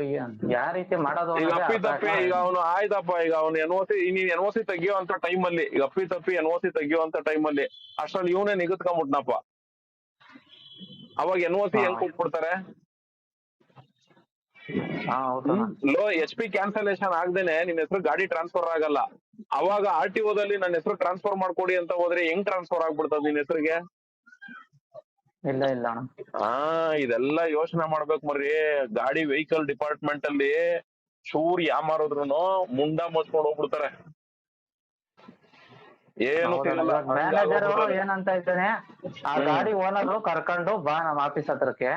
Speaker 1: ಯಾವ ರೀತಿ ಮಾಡೋದು
Speaker 2: ಈಗ
Speaker 1: ಅನ್ನೋದೇ
Speaker 2: ಅಪ್ಪಿ
Speaker 1: ಅರ್ಥ
Speaker 2: ತಪ್ಪಿ
Speaker 1: ಆಗ್ತಾ
Speaker 2: ಈಗ
Speaker 1: ಇಲ್ಲ.
Speaker 2: ಅವನು ಆಯ್ತಪ್ಪ ಈಗ ಅವ್ನು ಎನ್ ಓ ಸಿ ನೀನ್ ಎನ್ ಓ ಸಿ ತೆಗಿಯೋಂತ ಟೈಮ್ ಅಲ್ಲಿ ಈಗ ಅಪ್ಪಿ ತಪ್ಪಿ ಎನ್ ಓ ಸಿ ತೆಗಿಯೋಂತ ಟೈಮ್ ಅಲ್ಲಿ ಅಷ್ಟ್ರಲ್ಲಿ ಇವನೇ ನಿಗತ್ಕೊಂಡ್ಬಿಟ್ನಪ್ಪ ಅವಾಗ ಎನ್ ಓ ಸಿ. ಹೆಂಗ್ ಕೊಟ್ಬಿಡ್ತಾರೆ ಲೋ ಎಚ್ ಪಿ ಕ್ಯಾನ್ಸಲೇಷನ್ ಆಗ್ದೇನೆ ನಿನ್ ಹೆಸರು ಗಾಡಿ ಟ್ರಾನ್ಸ್ಫರ್ ಆಗಲ್ಲ. ಅವಾಗ ಆರ್ ಟಿ ಓದಲ್ಲಿ ನನ್ನ ಹೆಸರು ಟ್ರಾನ್ಸ್ಫರ್ ಮಾಡ್ಕೊಡಿ ಅಂತ ಹೋದ್ರೆ ಹೆಂಗ್ ಟ್ರಾನ್ಸ್ಫರ್ ಆಗ್ಬಿಡ್ತದ ನಿನ್ ಹೆಸರಿಗೆ?
Speaker 1: ಇಲ್ಲ ಇಲ್ಲ
Speaker 2: ಹಾ ಇದೆಲ್ಲ ಯೋಚನೆ ಮಾಡ್ಬೇಕು ಮರ್ರಿ. ಗಾಡಿ ವೆಹಿಕಲ್ ಡಿಪಾರ್ಟ್ಮೆಂಟ್ ಅಲ್ಲಿ ಚೂರ್ ಯಾಮಾರಿದ್ರುನು ಮುಂಡ ಮುಚ್ಕೊಂಡ್ ಹೋಗ್ಬಿಡ್ತಾರೆ. ಏನು
Speaker 1: ಮ್ಯಾನೇಜರ್. ಏನಂತ ಇದ್ದಾನೆ ಆ ಗಾಡಿ ಓನರ್ ಕರ್ಕೊಂಡು ಬಾ ನಮ್ಮ ಆಫೀಸ್ ಹತ್ರಕ್ಕೆ.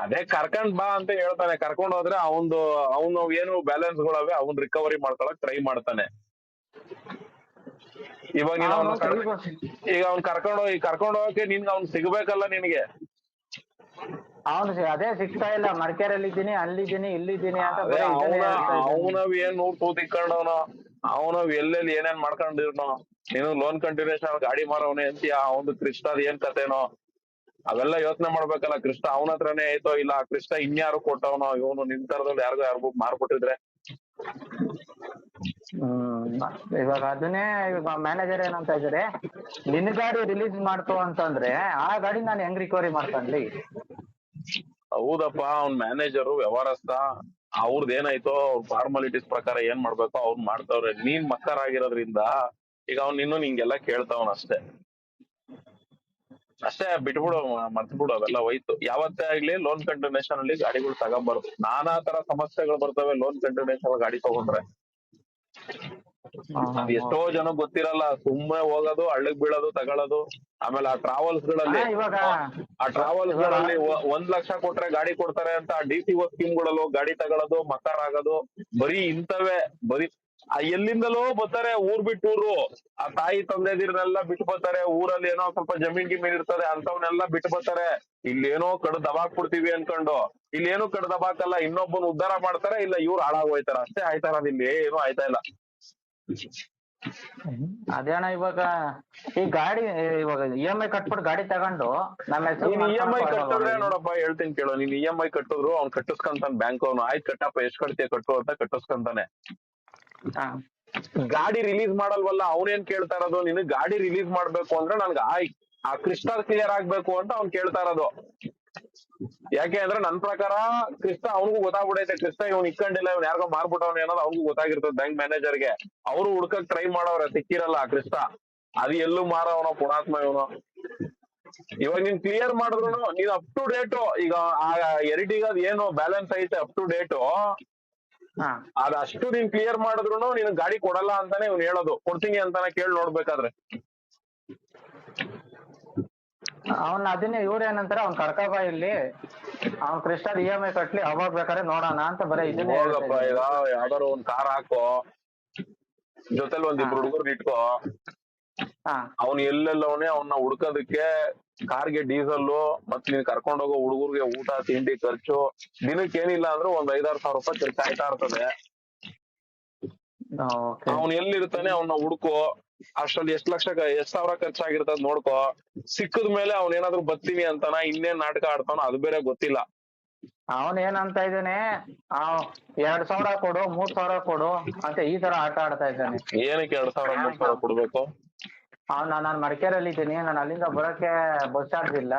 Speaker 2: ಅದೇ ಕರ್ಕೊಂಡ್ ಬಾ ಅಂತ ಹೇಳ್ತಾನೆ. ಕರ್ಕೊಂಡ್ ಹೋದ್ರೆ ಅವಂದು ಅವನು ಏನು ಬ್ಯಾಲೆನ್ಸ್ ಗಳವೆ ಅವನ್ ರಿಕವರಿ ಮಾಡ್ಕೊಳಕ್ ಟ್ರೈ ಮಾಡ್ತಾನೆ. ಇವಾಗ ನೀನ್
Speaker 1: ಅವ್ನು
Speaker 2: ಈಗ ಅವ್ನ್ ಕರ್ಕೊಂಡ್ ಹೋಗಿ ಕರ್ಕೊಂಡ್ ಹೋಗಕ್ಕೆ ನಿನ್ಗೆ ಅವ್ನ್ ಸಿಗ್ಬೇಕಲ್ಲ ನಿನ್ಗೆ?
Speaker 1: ಅವನು ಅದೇ ಸಿಗ್ತಾ ಇಲ್ಲ. ಮಡಿಕೇರಿಯಲ್ಲಿ ಇದ್ದೀನಿ ಅಲ್ಲಿದ್ದೀನಿ ಇಲ್ಲಿದ್ದೀನಿ ಅಂತ
Speaker 2: ಅವನ. ಅವನವ್ ಏನ್ ನೂರ್ ತೂತ್ ತಿಕ್ಕೊಂಡವನು ಅವನವ್ ಎಲ್ಲೆಲ್ಲಿ ಏನೇನ್ ಮಾಡ್ಕೊಂಡಿರ್ನೋ ನೀನು ಲೋನ್ ಕಂಟಿನ್ಯೂಷನ್ ಗಾಡಿ ಮಾರವನೇ ಅಂತೀಯ ಅವನು ಕೃಷ್ಣ ಅದ್ ಏನ್ ಕತೆನೋ ಅವೆಲ್ಲ ಯೋಚನೆ ಮಾಡ್ಬೇಕಲ್ಲ ಕೃಷ್ಣ ಅವನ ಹತ್ರನೇ ಆಯ್ತೋ ಇಲ್ಲ ಕೃಷ್ಣ ಇನ್ಯಾರು ಕೊಟ್ಟವನೋ ಇವನು ನಿನ್ ತರದಲ್ಲಿ ಯಾರಿಗೋ ಯಾರಿಗೂ ಮಾರ್ಕೊಟ್ಟಿದ್ರೆ?
Speaker 1: ಹ್ಮ್ ಇವಾಗ ಅದನ್ನೇ ಇವಾಗ ಮ್ಯಾನೇಜರ್ ಏನಂತ ಇದಾರೆ ನಿನ್ ಗಾಡಿ ರಿಲೀಸ್ ಮಾಡ್ತು ಅಂತಂದ್ರೆ ಆ ಗಾಡಿ ನಾನು ಹೆಂಗ್ ರಿಕವರಿ ಮಾಡ್ತಾನ್ಲಿ
Speaker 2: ಹೌದಪ್ಪ ಅವ್ನ್ ಮ್ಯಾನೇಜರು ವ್ಯವಹಾರಸ್ಥ ಅವ್ರದ್ ಏನಾಯ್ತೋ ಅವ್ರ ಫಾರ್ಮಾಲಿಟೀಸ್ ಪ್ರಕಾರ ಏನ್ ಮಾಡ್ಬೇಕೋ ಅವ್ರು ಮಾಡ್ತಾವ್ರೆ. ನೀನ್ ಮಕ್ಕರ್ ಆಗಿರೋದ್ರಿಂದ ಈಗ ಅವ್ನ್ ಇನ್ನು ನಿಂಗೆಲ್ಲ ಕೇಳ್ತಾವನ್ ಅಷ್ಟೇ ಅಷ್ಟೇ ಬಿಟ್ಬಿಡು ಮರ್ತ್ಬಿಡು ಅವೆಲ್ಲ ಹೋಯ್ತು. ಯಾವತ್ತೇ ಆಗ್ಲಿ ಲೋನ್ ಕಂಟಿನ್ಯೂಷನ್ ಅಲ್ಲಿ ಗಾಡಿಗಳು ತಗೊಂಬಾರ್ದು. ನಾನಾ ತರ ಸಮಸ್ಯೆಗಳು ಬರ್ತವೆ ಲೋನ್ ಕಂಟಿನ್ಯೂಷನ್ ಗಾಡಿ ತಗೊಂಡ್ರೆ. ಎಷ್ಟೋ ಜನ ಗೊತ್ತಿರಲ್ಲ ಸುಮ್ಮನೆ ಹೋಗೋದು ಹಳ್ಳಿಗ್ ಬೀಳೋದು ತಗೊಳ್ಳೋದು. ಆಮೇಲೆ ಆ
Speaker 1: ಟ್ರಾವೆಲ್ಸ್ಗಳಲ್ಲಿ
Speaker 2: ಆ ಟ್ರಾವೆಲ್ಸ್ಗಳಲ್ಲಿ ಒಂದ್ ಲಕ್ಷ ಕೊಟ್ರೆ ಗಾಡಿ ಕೊಡ್ತಾರೆ ಅಂತ ಡಿ ಸಿ ಓ ಸ್ಕೀಮ್ ಗಳಲ್ಲೂ ಗಾಡಿ ತಗೊಳ್ಳೋದು ಮಕಾರ ಆಗೋದು ಬರೀ ಇಂಥವೇ ಬರೀ ಎಲ್ಲಿಂದಲೋ ಬರ್ತಾರೆ ಊರ್ ಬಿಟ್ಟು ಊರು. ಆ ತಾಯಿ ತಂದೆದಿರ್ನೆಲ್ಲ ಬಿಟ್ಟು ಬರ್ತಾರೆ ಊರಲ್ಲಿ ಏನೋ ಸ್ವಲ್ಪ ಜಮೀನ್ ಗಿಮೀನ್ ಇರ್ತದೆ ಅಂತವನ್ನೆಲ್ಲ ಬಿಟ್ಟು ಬರ್ತಾರೆ. ಇಲ್ಲೇನೋ ಕಡ ದಬಾಕ್ ಬಿಡ್ತೀವಿ ಅನ್ಕೊಂಡು. ಇಲ್ಲೇನು ಕಡ್ ದಬಾಕಲ್ಲ ಇನ್ನೊಬ್ಬನ ಉದ್ಧಾರ ಮಾಡ್ತಾರೆ ಇಲ್ಲ ಇವ್ರು ಹಾಳಾಗೋಯ್ತಾರ. ಅಷ್ಟೇ ಆಯ್ತಾರ ಇಲ್ಲಿ ಏನು ಆಯ್ತಾ ಇಲ್ಲ.
Speaker 1: ಅದೇ ಅಣ್ಣ ಇವಾಗ ಈ ಗಾಡಿ ಇವಾಗ ಇ ಎಂ ಐ ಕಟ್ಬಿಟ್ಟು ಗಾಡಿ ತಗೊಂಡು ನಮ್ಮ
Speaker 2: ನೀನ್ ಇ ಎಂ ಐ ಕಟ್ಟಿದ್ರೆ ನೋಡಪ್ಪ ಹೇಳ್ತೀನಿ ಕೇಳು. ನೀನ್ ಇ ಎಂ ಐ ಕಟ್ಟಿದ್ರು ಅವ್ನ್ ಕಟ್ಟಿಸ್ಕೊಂತಾನೆ ಬ್ಯಾಂಕ್ ಅವ್ನು. ಆಯ್ತು ಕಟ್ಟಪ್ಪ ಎಷ್ಟ್ ಕಟ್ತೀಯ ಕಟ್ಟು ಅಂತ ಕಟ್ಟಿಸ್ಕೊಂತಾನೆ. ಗಾಡಿ ರಿಲೀಸ್ ಮಾಡಲ್ವಲ್ಲ ಅವನೇನ್ ಕೇಳ್ತಾ ಇರೋದು? ನಿನಗ್ ಗಾಡಿ ರಿಲೀಸ್ ಮಾಡ್ಬೇಕು ಅಂದ್ರೆ ನನ್ಗ ಆ ಆ ಕ್ರಿಸ್ಟಲ್ ಕ್ಲಿಯರ್ ಆಗ್ಬೇಕು ಅಂತ ಅವ್ನ್ ಕೇಳ್ತಾ ಇರೋದು. ಯಾಕೆ ಅಂದ್ರೆ ನನ್ ಪ್ರಕಾರ ಕ್ರಿಸ್ತ ಅವನಿಗೂ ಗೊತ್ತಾಗ್ಬಿಡೈತೆ. ಕ್ರಿಸ್ತ ಇವ್ನ್ ಇಕ್ಕಂಡಿಲ್ಲ ಇವ್ನ ಯಾರಿಗೋ ಮಾರ್ಬಿಟ್ಟವನ ಅನ್ನೋದು ಅವ್ನಿಗೂ ಗೊತ್ತಾಗಿರ್ತದೆ ಬ್ಯಾಂಕ್ ಮ್ಯಾನೇಜರ್ಗೆ ಅವ್ರು ಹುಡ್ಕಕ್ ಟ್ರೈ ಮಾಡವ್ರೆ ಸಿಕ್ಕಿರಲ್ಲ ಆ ಕ್ರಿಸ್ಟ. ಅದು ಎಲ್ಲೂ ಮಾರವನ ಪುಣಾತ್ಮ ಇವನು. ಇವಾಗ ನೀನ್ ಕ್ಲಿಯರ್ ಮಾಡಿದ್ರು ನೀನ್ ಅಪ್ ಟು ಡೇಟ್ ಈಗ ಆ ಎರಡಿಗ ಏನು ಬ್ಯಾಲೆನ್ಸ್ ಐತೆ ಅಪ್ ಟು ಡೇಟ್ ಅದಷ್ಟು ನೀನ್ ಕ್ಲಿಯರ್ ಮಾಡಿದ್ರು ನೀನ್ ಗಾಡಿ ಕೊಡಲ್ಲ ಅಂತಾನೆ ಇವ್ನು ಹೇಳೋದು. ಕೊಡ್ತೀನಿ ಅಂತಾನೆ ಕೇಳಿ ನೋಡ್ಬೇಕಾದ್ರೆ.
Speaker 1: ಅವ್ನ ಅದನ್ನೇ ಇವ್ರು ಏನಂತಾರೆ ಅವ್ನ್ ಕಡ್ಕಬ ಇಲ್ಲಿ. ಅವ್ನ್ ಕೃಷ್ಣ ಇ ಎಂ ಐ ಕಟ್ಲಿ ಅವಾಗ ಬೇಕಾದ್ರೆ ನೋಡೋಣ ಅಂತ ಬರೀ ಇದನ್ನೇ ಹೇಳ್ತಾ
Speaker 2: ಹೋಗಪ್ಪ ಈಗ ಯಾವ್ದಾರು ಒಂದ್ ಕಾರ್ ಹಾಕೋ. ಜೊತೆಲಿ ಒಂದಿಬ್ರು ಹುಡುಗರು ಇಟ್ಕೋ. ಅವ್ನ್ ಎಲ್ಲೆಲ್ಲವನೇ ಅವನ್ನ ಹುಡ್ಕೋದಕ್ಕೆ ಕಾರ್ಗೆ ಡೀಸೆಲ್ ಮತ್ ನೀನ್ ಕರ್ಕೊಂಡ್ ಹೋಗೋ ಹುಡುಗರ್ಗೆ ಊಟ ತಿಂಡಿ ಖರ್ಚು ದಿನಕ್ಕೆ ಏನಿಲ್ಲ ಅಂದ್ರೆ ಒಂದ್ ಐದಾರು ಸಾವಿರ ರೂಪಾಯಿ ಖರ್ಚು ಆಯ್ತಾ ಇರ್ತದೆ. ಅವ್ನ್ ಎಲ್ಲಿರ್ತಾನೆ ಅವನ್ನ ಹುಡ್ಕೋ ಅಷ್ಟ್ರಲ್ಲಿ ಎಷ್ಟ್ ಲಕ್ಷ ಎಷ್ಟ್ ಸಾವಿರ ಖರ್ಚಾಗಿರ್ತದ ನೋಡ್ಕೋ. ಸಿಕ್ಕದ ಮೇಲೆ ಅವ್ನ ಏನಾದ್ರು ಬರ್ತೀನಿ ಅಂತಾನ ಇನ್ನೇನ್ ನಾಟಕ ಆಡ್ತಾನೋ ಅದು ಬೇರೆ ಗೊತ್ತಿಲ್ಲ.
Speaker 1: ಅವನ್ ಏನಂತ ಇದ್ದಾನೆ ಎರಡ್ ಸಾವಿರ ಕೊಡು ಮೂರ್ ಸಾವಿರ ಕೊಡು ಅಂತ ಈ ತರ ಆಟ ಆಡ್ತಾ ಇದ್ದಾನೆ.
Speaker 2: ಏನಕ್ಕೆ ಎರಡ್ ಸಾವಿರ ಮೂರ್ ಸಾವಿರ ಕೊಡ್ಬೇಕು?
Speaker 1: ಅವ್ನ ನಾನು ಮಡಿಕೇರಿಯಲ್ಲಿ ಇದ್ದೀನಿ ನಾನು ಅಲ್ಲಿಂದ ಬರಕ್ಕೆ ಬಸ್ ಚಾರ್ಜ್ ಇಲ್ಲ.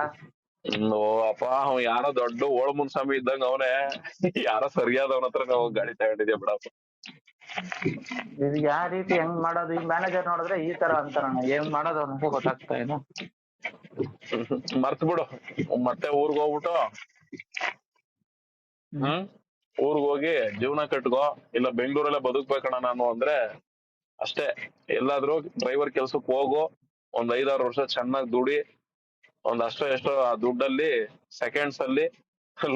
Speaker 2: ಓ ಅಪ್ಪ ಅವ್ ಯಾರೋ ದೊಡ್ಡ ಓಳ್ ಮುನ್ಸ್ವಾಮಿ ಇದ್ದಂಗ ಅವನೇ. ಯಾರೋ ಸರಿಯಾದವನ ಹತ್ರ ನಾವು ಗಾಡಿ ತಗೊಂಡಿದ್ಯಾ ಬಿಡಪ್ಪ.
Speaker 1: ಇದು ಯಾವ ರೀತಿ ಹೆಂಗ್ ಮಾಡೋದು? ಈ ಮ್ಯಾನೇಜರ್ ನೋಡಿದ್ರೆ ಈ ತರ ಅಂತಾರಣ್ಣ ಏನ್ ಮಾಡೋದು ಅನ್ನೋದು ಗೊತ್ತಾಗ್ತಾ ಇಲ್ಲ.
Speaker 2: ಮರ್ತು ಬಿಡು. ಮತ್ತೆ ಊರ್ಗ್ ಹೋಗ್ಬಿಟ್ಟು. ಹ್ಮ್? ಊರ್ಗ್ ಹೋಗಿ ಜೀವನ ಕಟ್ಕೋ. ಇಲ್ಲ ಬೆಂಗಳೂರಲ್ಲೇ ಬದುಕ್ಬೇಕಣ್ಣ ನಾನು ಅಂದ್ರೆ. ಅಷ್ಟೇ ಎಲ್ಲಾದ್ರೂ ಡ್ರೈವರ್ ಕೆಲ್ಸಕ್ಕೆ ಹೋಗು ಒಂದ್ ಐದಾರು ವರ್ಷ ಚೆನ್ನಾಗಿ ದುಡಿ ಒಂದ್ ಅಷ್ಟೋ ಎಷ್ಟೋ ಆ ದುಡ್ಡಲ್ಲಿ ಸೆಕೆಂಡ್ಸ್ ಅಲ್ಲಿ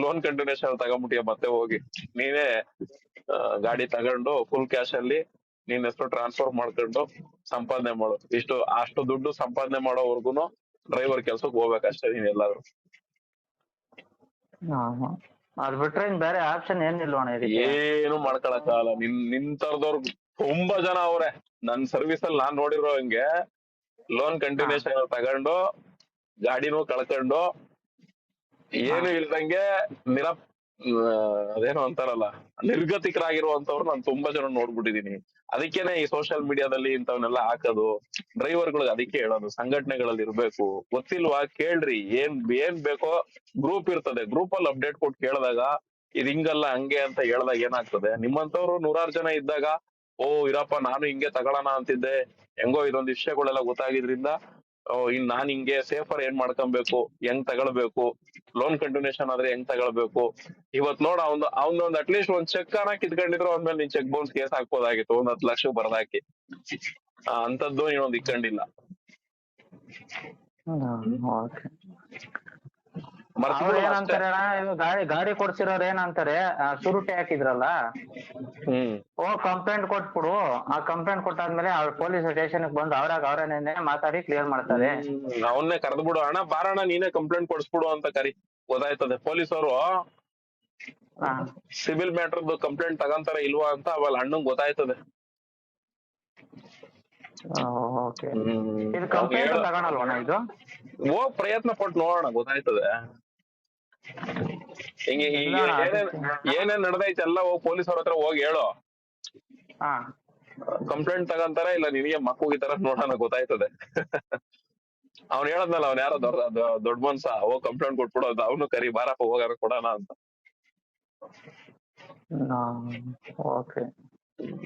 Speaker 2: ಲೋನ್ ಕಂಟಿನ್ಯೂಷನ್ ತಗೊಂಬಿಟ್ಟಿಯ ಮತ್ತೆ ಹೋಗಿ. ನೀನೇ ಗಾಡಿ ತಗೊಂಡು ಫುಲ್ ಕ್ಯಾಶ್ ಅಲ್ಲಿ ನೀನ್ ಹೆಸರು ಟ್ರಾನ್ಸ್ಫರ್ ಮಾಡ್ಕೊಂಡು ಸಂಪಾದನೆ ಮಾಡು. ಇಷ್ಟು ಅಷ್ಟು ದುಡ್ಡು ಸಂಪಾದನೆ ಮಾಡೋವರ್ಗುನು ಡ್ರೈವರ್ ಕೆಲ್ಸಕ್ಕೆ ಹೋಗ್ಬೇಕಷ್ಟೇ ನೀನ್ ಎಲ್ಲಾದ್ರೂ.
Speaker 1: ಅದ್ ಬಿಟ್ರೆ ಬೇರೆ ಆಪ್ಷನ್ ಏನಿಲ್ಲ ಏನು
Speaker 2: ಏನು ಮಾಡ್ಕೊಳಕ್ಕಾಗಲ್ಲ. ನಿನ್ ನಿನ್ ತರದವ್ರು ತುಂಬಾ ಜನ ಅವ್ರೆ. ನನ್ ಸರ್ವಿಸ್ ಅಲ್ಲಿ ನಾನ್ ನೋಡಿರೋ ಹಂಗೆ ಲೋನ್ ಕಂಟಿನ್ಯೂಷನ್ ತಗೊಂಡು ಗಾಡಿನೂ ಕಳ್ಕೊಂಡು ಏನು ಇಲ್ದಂಗೆ ನಿರ ಅದೇನು ಅಂತಾರಲ್ಲ ನಿರ್ಗತಿಕರಾಗಿರುವಂತವ್ರು ನಾನು ತುಂಬಾ ಜನ ನೋಡ್ಬಿಟ್ಟಿದೀನಿ. ಅದಕ್ಕೇನೆ ಈ ಸೋಷಿಯಲ್ ಮೀಡಿಯಾದಲ್ಲಿ ಇಂಥವನ್ನೆಲ್ಲ ಹಾಕೋದು ಡ್ರೈವರ್ಗಳಿಗೆ ಅದಕ್ಕೆ ಹೇಳೋದು ಸಂಘಟನೆಗಳಲ್ಲಿ ಇರ್ಬೇಕು. ಗೊತ್ತಿಲ್ವಾ? ಕೇಳ್ರಿ ಏನ್ ಏನ್ ಬೇಕೋ ಗ್ರೂಪ್ ಇರ್ತದೆ. ಗ್ರೂಪ್ ಅಲ್ಲಿ ಅಪ್ಡೇಟ್ ಕೊಟ್ಟು ಕೇಳಿದಾಗ ಇದ್ ಹಿಂಗಲ್ಲ ಹಂಗೆ ಅಂತ ಹೇಳ್ದಾಗ ಏನಾಗ್ತದೆ? ನಿಮ್ಮಂತವ್ರು ನೂರಾರು ಜನ ಇದ್ದಾಗ ಓ, ಇರಪ್ಪ, ನಾನು ಹಿಂಗೆ ತಗೊಳಣ ಅಂತಿದ್ದೆ. ಹೆಂಗೋ ಇದೊಂದ್ ವಿಷಯಗಳೆಲ್ಲ ಗೊತ್ತಾಗಿದ್ರಿಂದ ಇನ್ ನಾನ್ ಹಿಂಗೆ ಸೇಫರ್ ಏನ್ ಮಾಡ್ಕೊಬೇಕು, ಹೆಂಗ್ ತಗೊಳ್ಬೇಕು ಲೋನ್ ಕಂಟಿನ್ಯೂಷನ್ ಆದ್ರೆ ಹೆಂಗ್ ತಗೊಳ್ಬೇಕು. ಇವತ್ ನೋಡ ಒಂದು ಅವ್ನೊಂದ್ ಅಟ್ ಲೀಸ್ಟ್ ಒಂದ್ ಚೆಕ್ ಅನ್ನ ಕಿತ್ಕೊಂಡಿದ್ರು, ಅವ್ನ ನೀನ್ ಚೆಕ್ ಬೌನ್ಸ್ ಕೇಸ್ ಹಾಕ್ಬೋದಾಗಿತ್ತು, ಒಂದ್ ಹತ್ತು ಲಕ್ಷ ಬರ್ದಾಕಿ. ಅಂತದ್ದು ನೀನೊಂದ್ ಇಕ್ಕಂಡಿಲ್ಲ
Speaker 1: ಅವ್ರು
Speaker 2: ಬಿಡು.
Speaker 1: ಏನಂತಾರೆ ಅಣ್ಣ ಗಾಡಿ ಗಾಡಿ ಕೊಡ್ಸಿರೋರ್ ಏನಂತಾರೆ ಶುರುಟಿ ಹಾಕಿದ್ರಲ್ಲ?
Speaker 2: ಹ್ಮ್.
Speaker 1: ಓ ಕಂಪ್ಲೇಂಟ್ ಕೊಟ್ಬಿಡು. ಆ ಕಂಪ್ಲೇಂಟ್ ಕೊಟ್ಟಾದ್ಮೇಲೆ ಅವ್ರ ಪೊಲೀಸ್ ಸ್ಟೇಷನ್ ಬಂದು ಅವ್ರಾಗ ಅವ್ರನ್ನೇ ಮಾತಾಡಿ ಕ್ಲಿಯರ್ ಮಾಡ್ತಾರೆ.
Speaker 2: ಅವನ್ನೇ ಕರೆದ್ಬಿಡು ಅಣ್ಣ ಬಾರಣ್ಣ ನೀನೇ ಕಂಪ್ಲೇಂಟ್ ಕೊಡ್ಸ್ಬಿಡು ಅಂತ ಕರಿ. ಗೊತ್ತಾಯ್ತದೆ. ಪೊಲೀಸ್
Speaker 1: ಹಾ.
Speaker 2: ಸಿವಿಲ್ ಮ್ಯಾಟರ್ದು ಕಂಪ್ಲೇಂಟ್ ತಗಂತಾರ ಇಲ್ವಾ ಅಂತ ಅವಲ್ಲ ಅಣ್ಣಂಗ್ ಗೊತ್ತಾಯ್ತದೆ.
Speaker 1: ಓಕೆ ಇದು ಕಂಪ್ಲೇಂಟ್ ತಗೊಳಲ್ವಣ್ಣ ಇದು?
Speaker 2: ಹೋಗ್ ಪ್ರಯತ್ನ ಪಟ್ಟು ನೋಡೋಣ. ಗೊತ್ತಾಯ್ತದೆ. ಹಿಂಗೆ ಈಗ
Speaker 1: ಇಲ್ಲ ಅಣ್ಣ,
Speaker 2: ಏನೇನ್ ಏನೇನ್ ನಡೆದೈತೆ ಎಲ್ಲ ಪೊಲೀಸ್ ಅವ್ರ ಹತ್ರ ಹೋಗಿ ಹೇಳು.
Speaker 1: ಹಾ.
Speaker 2: ಕಂಪ್ಲೇಂಟ್ ತಗೊಂತಾರ ಇಲ್ಲ ನಿನಗೆ ಮಕ್ಕ ತರ ನೋಡೋಣ ಗೊತ್ತಾಯ್ತದೆ. ಅವ್ನ್ ಹೇಳದ್ನಲ್ಲ ಅವ್ನ್ ಯಾರೋ ದೊಡ್ಡ ದೊಡ್ಡ ಮನ್ಸ ಹೋಗ್ ಕಂಪ್ಲೇಂಟ್ ಕೊಟ್ಬಿಡೋದು ಅವನು ಕರಿ ಬಾರಪ್ಪ ಹೋಗಾರ ಕೊಡೋಣ ಅಂತ.
Speaker 1: ಓಕೆ.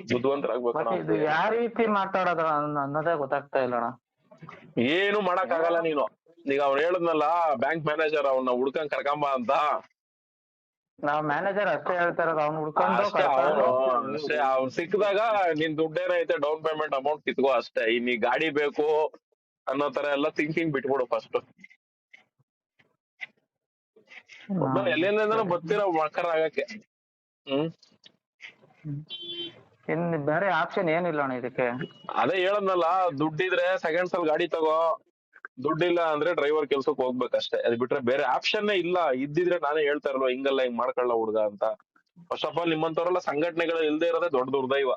Speaker 2: ಬುದ್ಧಿವಂತರಾಗ್ಬೇಕು
Speaker 1: ಮತ್ತೆ ಇದು ಯಾವ ರೀತಿ ಮಾತಾಡೋದು ಅನ್ನೋ- ಅನ್ನೋದೇ ಗೊತ್ತಾಗ್ತಾ ಇಲ್ಲ ಅಣ್ಣ
Speaker 2: ಏನು ಮಾಡಕ್ ಆಗಲ್ಲ ನೀನು. ಈಗ ಅವ್ನು ಹೇಳದ್ನಲ್ಲ ಬ್ಯಾಂಕ್ ಮ್ಯಾನೇಜರ್ ಅವನ್ನ ಹುಡ್ಕಂಗ್ ಕರ್ಕೊಂಬ ಅಂತ.
Speaker 1: ನಾವ್ ಮ್ಯಾನೇಜರ್ ಅಷ್ಟೇ ಹೇಳ್ತಾರೆ ಅವ್ನ್ ಅವ್ನು ಹುಡ್ಕೊಂಡು
Speaker 2: ಅಷ್ಟೇ ಅವ್ನ್ ಸಿಕ್ಕಿದಾಗ ನಿನ್ ದುಡ್ಡೇನೈತೆ ಡೌನ್ ಪೇಮೆಂಟ್ ಅಮೌಂಟ್ ಕಿತ್ಕೋ ಅಷ್ಟೇ. ಇನ್ ಈ ಗಾಡಿ ಬೇಕು ಅನ್ನೋ ತರ ಎಲ್ಲ ಥಿಂಕಿಂಗ್ ಬಿಟ್ಬಿಡು ಫಸ್ಟ್. ಎಲ್ಲಿಂದ ಬರ್ತಿರೋ ಮಕ್ಕರ ಆಗಕ್ಕೆ. ಹ್ಮ್.
Speaker 1: ಇನ್ ಬೇರೆ ಆಪ್ಷನ್ ಏನಿಲ್ಲ ಅಣ್ಣ ಇದಕ್ಕೆ.
Speaker 2: ಅದೇ ಹೇಳದ್ನಲ್ಲ ದುಡ್ಡಿದ್ರೆ ಸೆಕೆಂಡ್ಸ್ ಅಲ್ಲಿ ಗಾಡಿ ತಗೋ. ದುಡ್ಡಿಲ್ಲ ಅಂದ್ರೆ ಡ್ರೈವರ್ ಕೆಲ್ಸಕ್ಕೆ ಹೋಗ್ಬೇಕಷ್ಟೇ. ಅದ್ ಬಿಟ್ರೆ ಬೇರೆ ಆಪ್ಷನ್ ಇಲ್ಲ. ಇದ್ದಿದ್ರೆ ನಾನೇ ಹೇಳ್ತಾ ಇರಲ್ವ ಹಿಂಗಲ್ಲ ಹಿಂಗ್ ಮಾಡ್ಕೊಳ್ಳ ಹುಡ್ಗ ಅಂತ. ಫಸ್ಟ್ ಆಫ್ ಆಲ್ ನಿಮ್ಮಂತವ್ರೆಲ್ಲ ಸಂಘಟನೆಗಳು ಇಲ್ದೇ ಇರೋದೇ ದೊಡ್ಡ ದುರ್ದೈವ.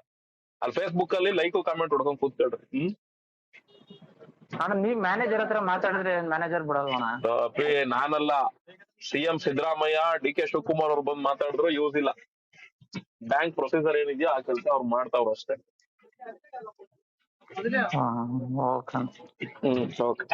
Speaker 2: ಅಲ್ಲಿ ಫೇಸ್ಬುಕ್ ಅಲ್ಲಿ ಲೈಕ್ ಕಾಮೆಂಟ್ ಹೊಡ್ಕೊಂಡ್ ಕೂತ್ಕೊಳ್ರಿ. ಹ್ಮ್?
Speaker 1: ಅಣ್ಣ ನೀವ್ ಮ್ಯಾನೇಜರ್ ಹತ್ರ ಮಾತಾಡಿದ್ರೆ ಮ್ಯಾನೇಜರ್ ಅಣ್ಣ?
Speaker 2: ಅಪ್ಪಿ ನಾನಲ್ಲ. CM Siddaramaiah D K Shivakumar ಅವ್ರು ಬಂದ್ ಮಾತಾಡಿದ್ರು ಯೂಸ್ ಇಲ್ಲ. ಬ್ಯಾಂಕ್ ಪ್ರೊಸೀಜರ್ ಏನಿದೆಯೋ ಆ ಕೆಲಸ ಅವ್ರು ಮಾಡ್ತಾವ್ರು ಅಷ್ಟೇ.
Speaker 1: ಹಾ ಓಕೆ
Speaker 2: ಹ್ಮ್ ಓಕೆ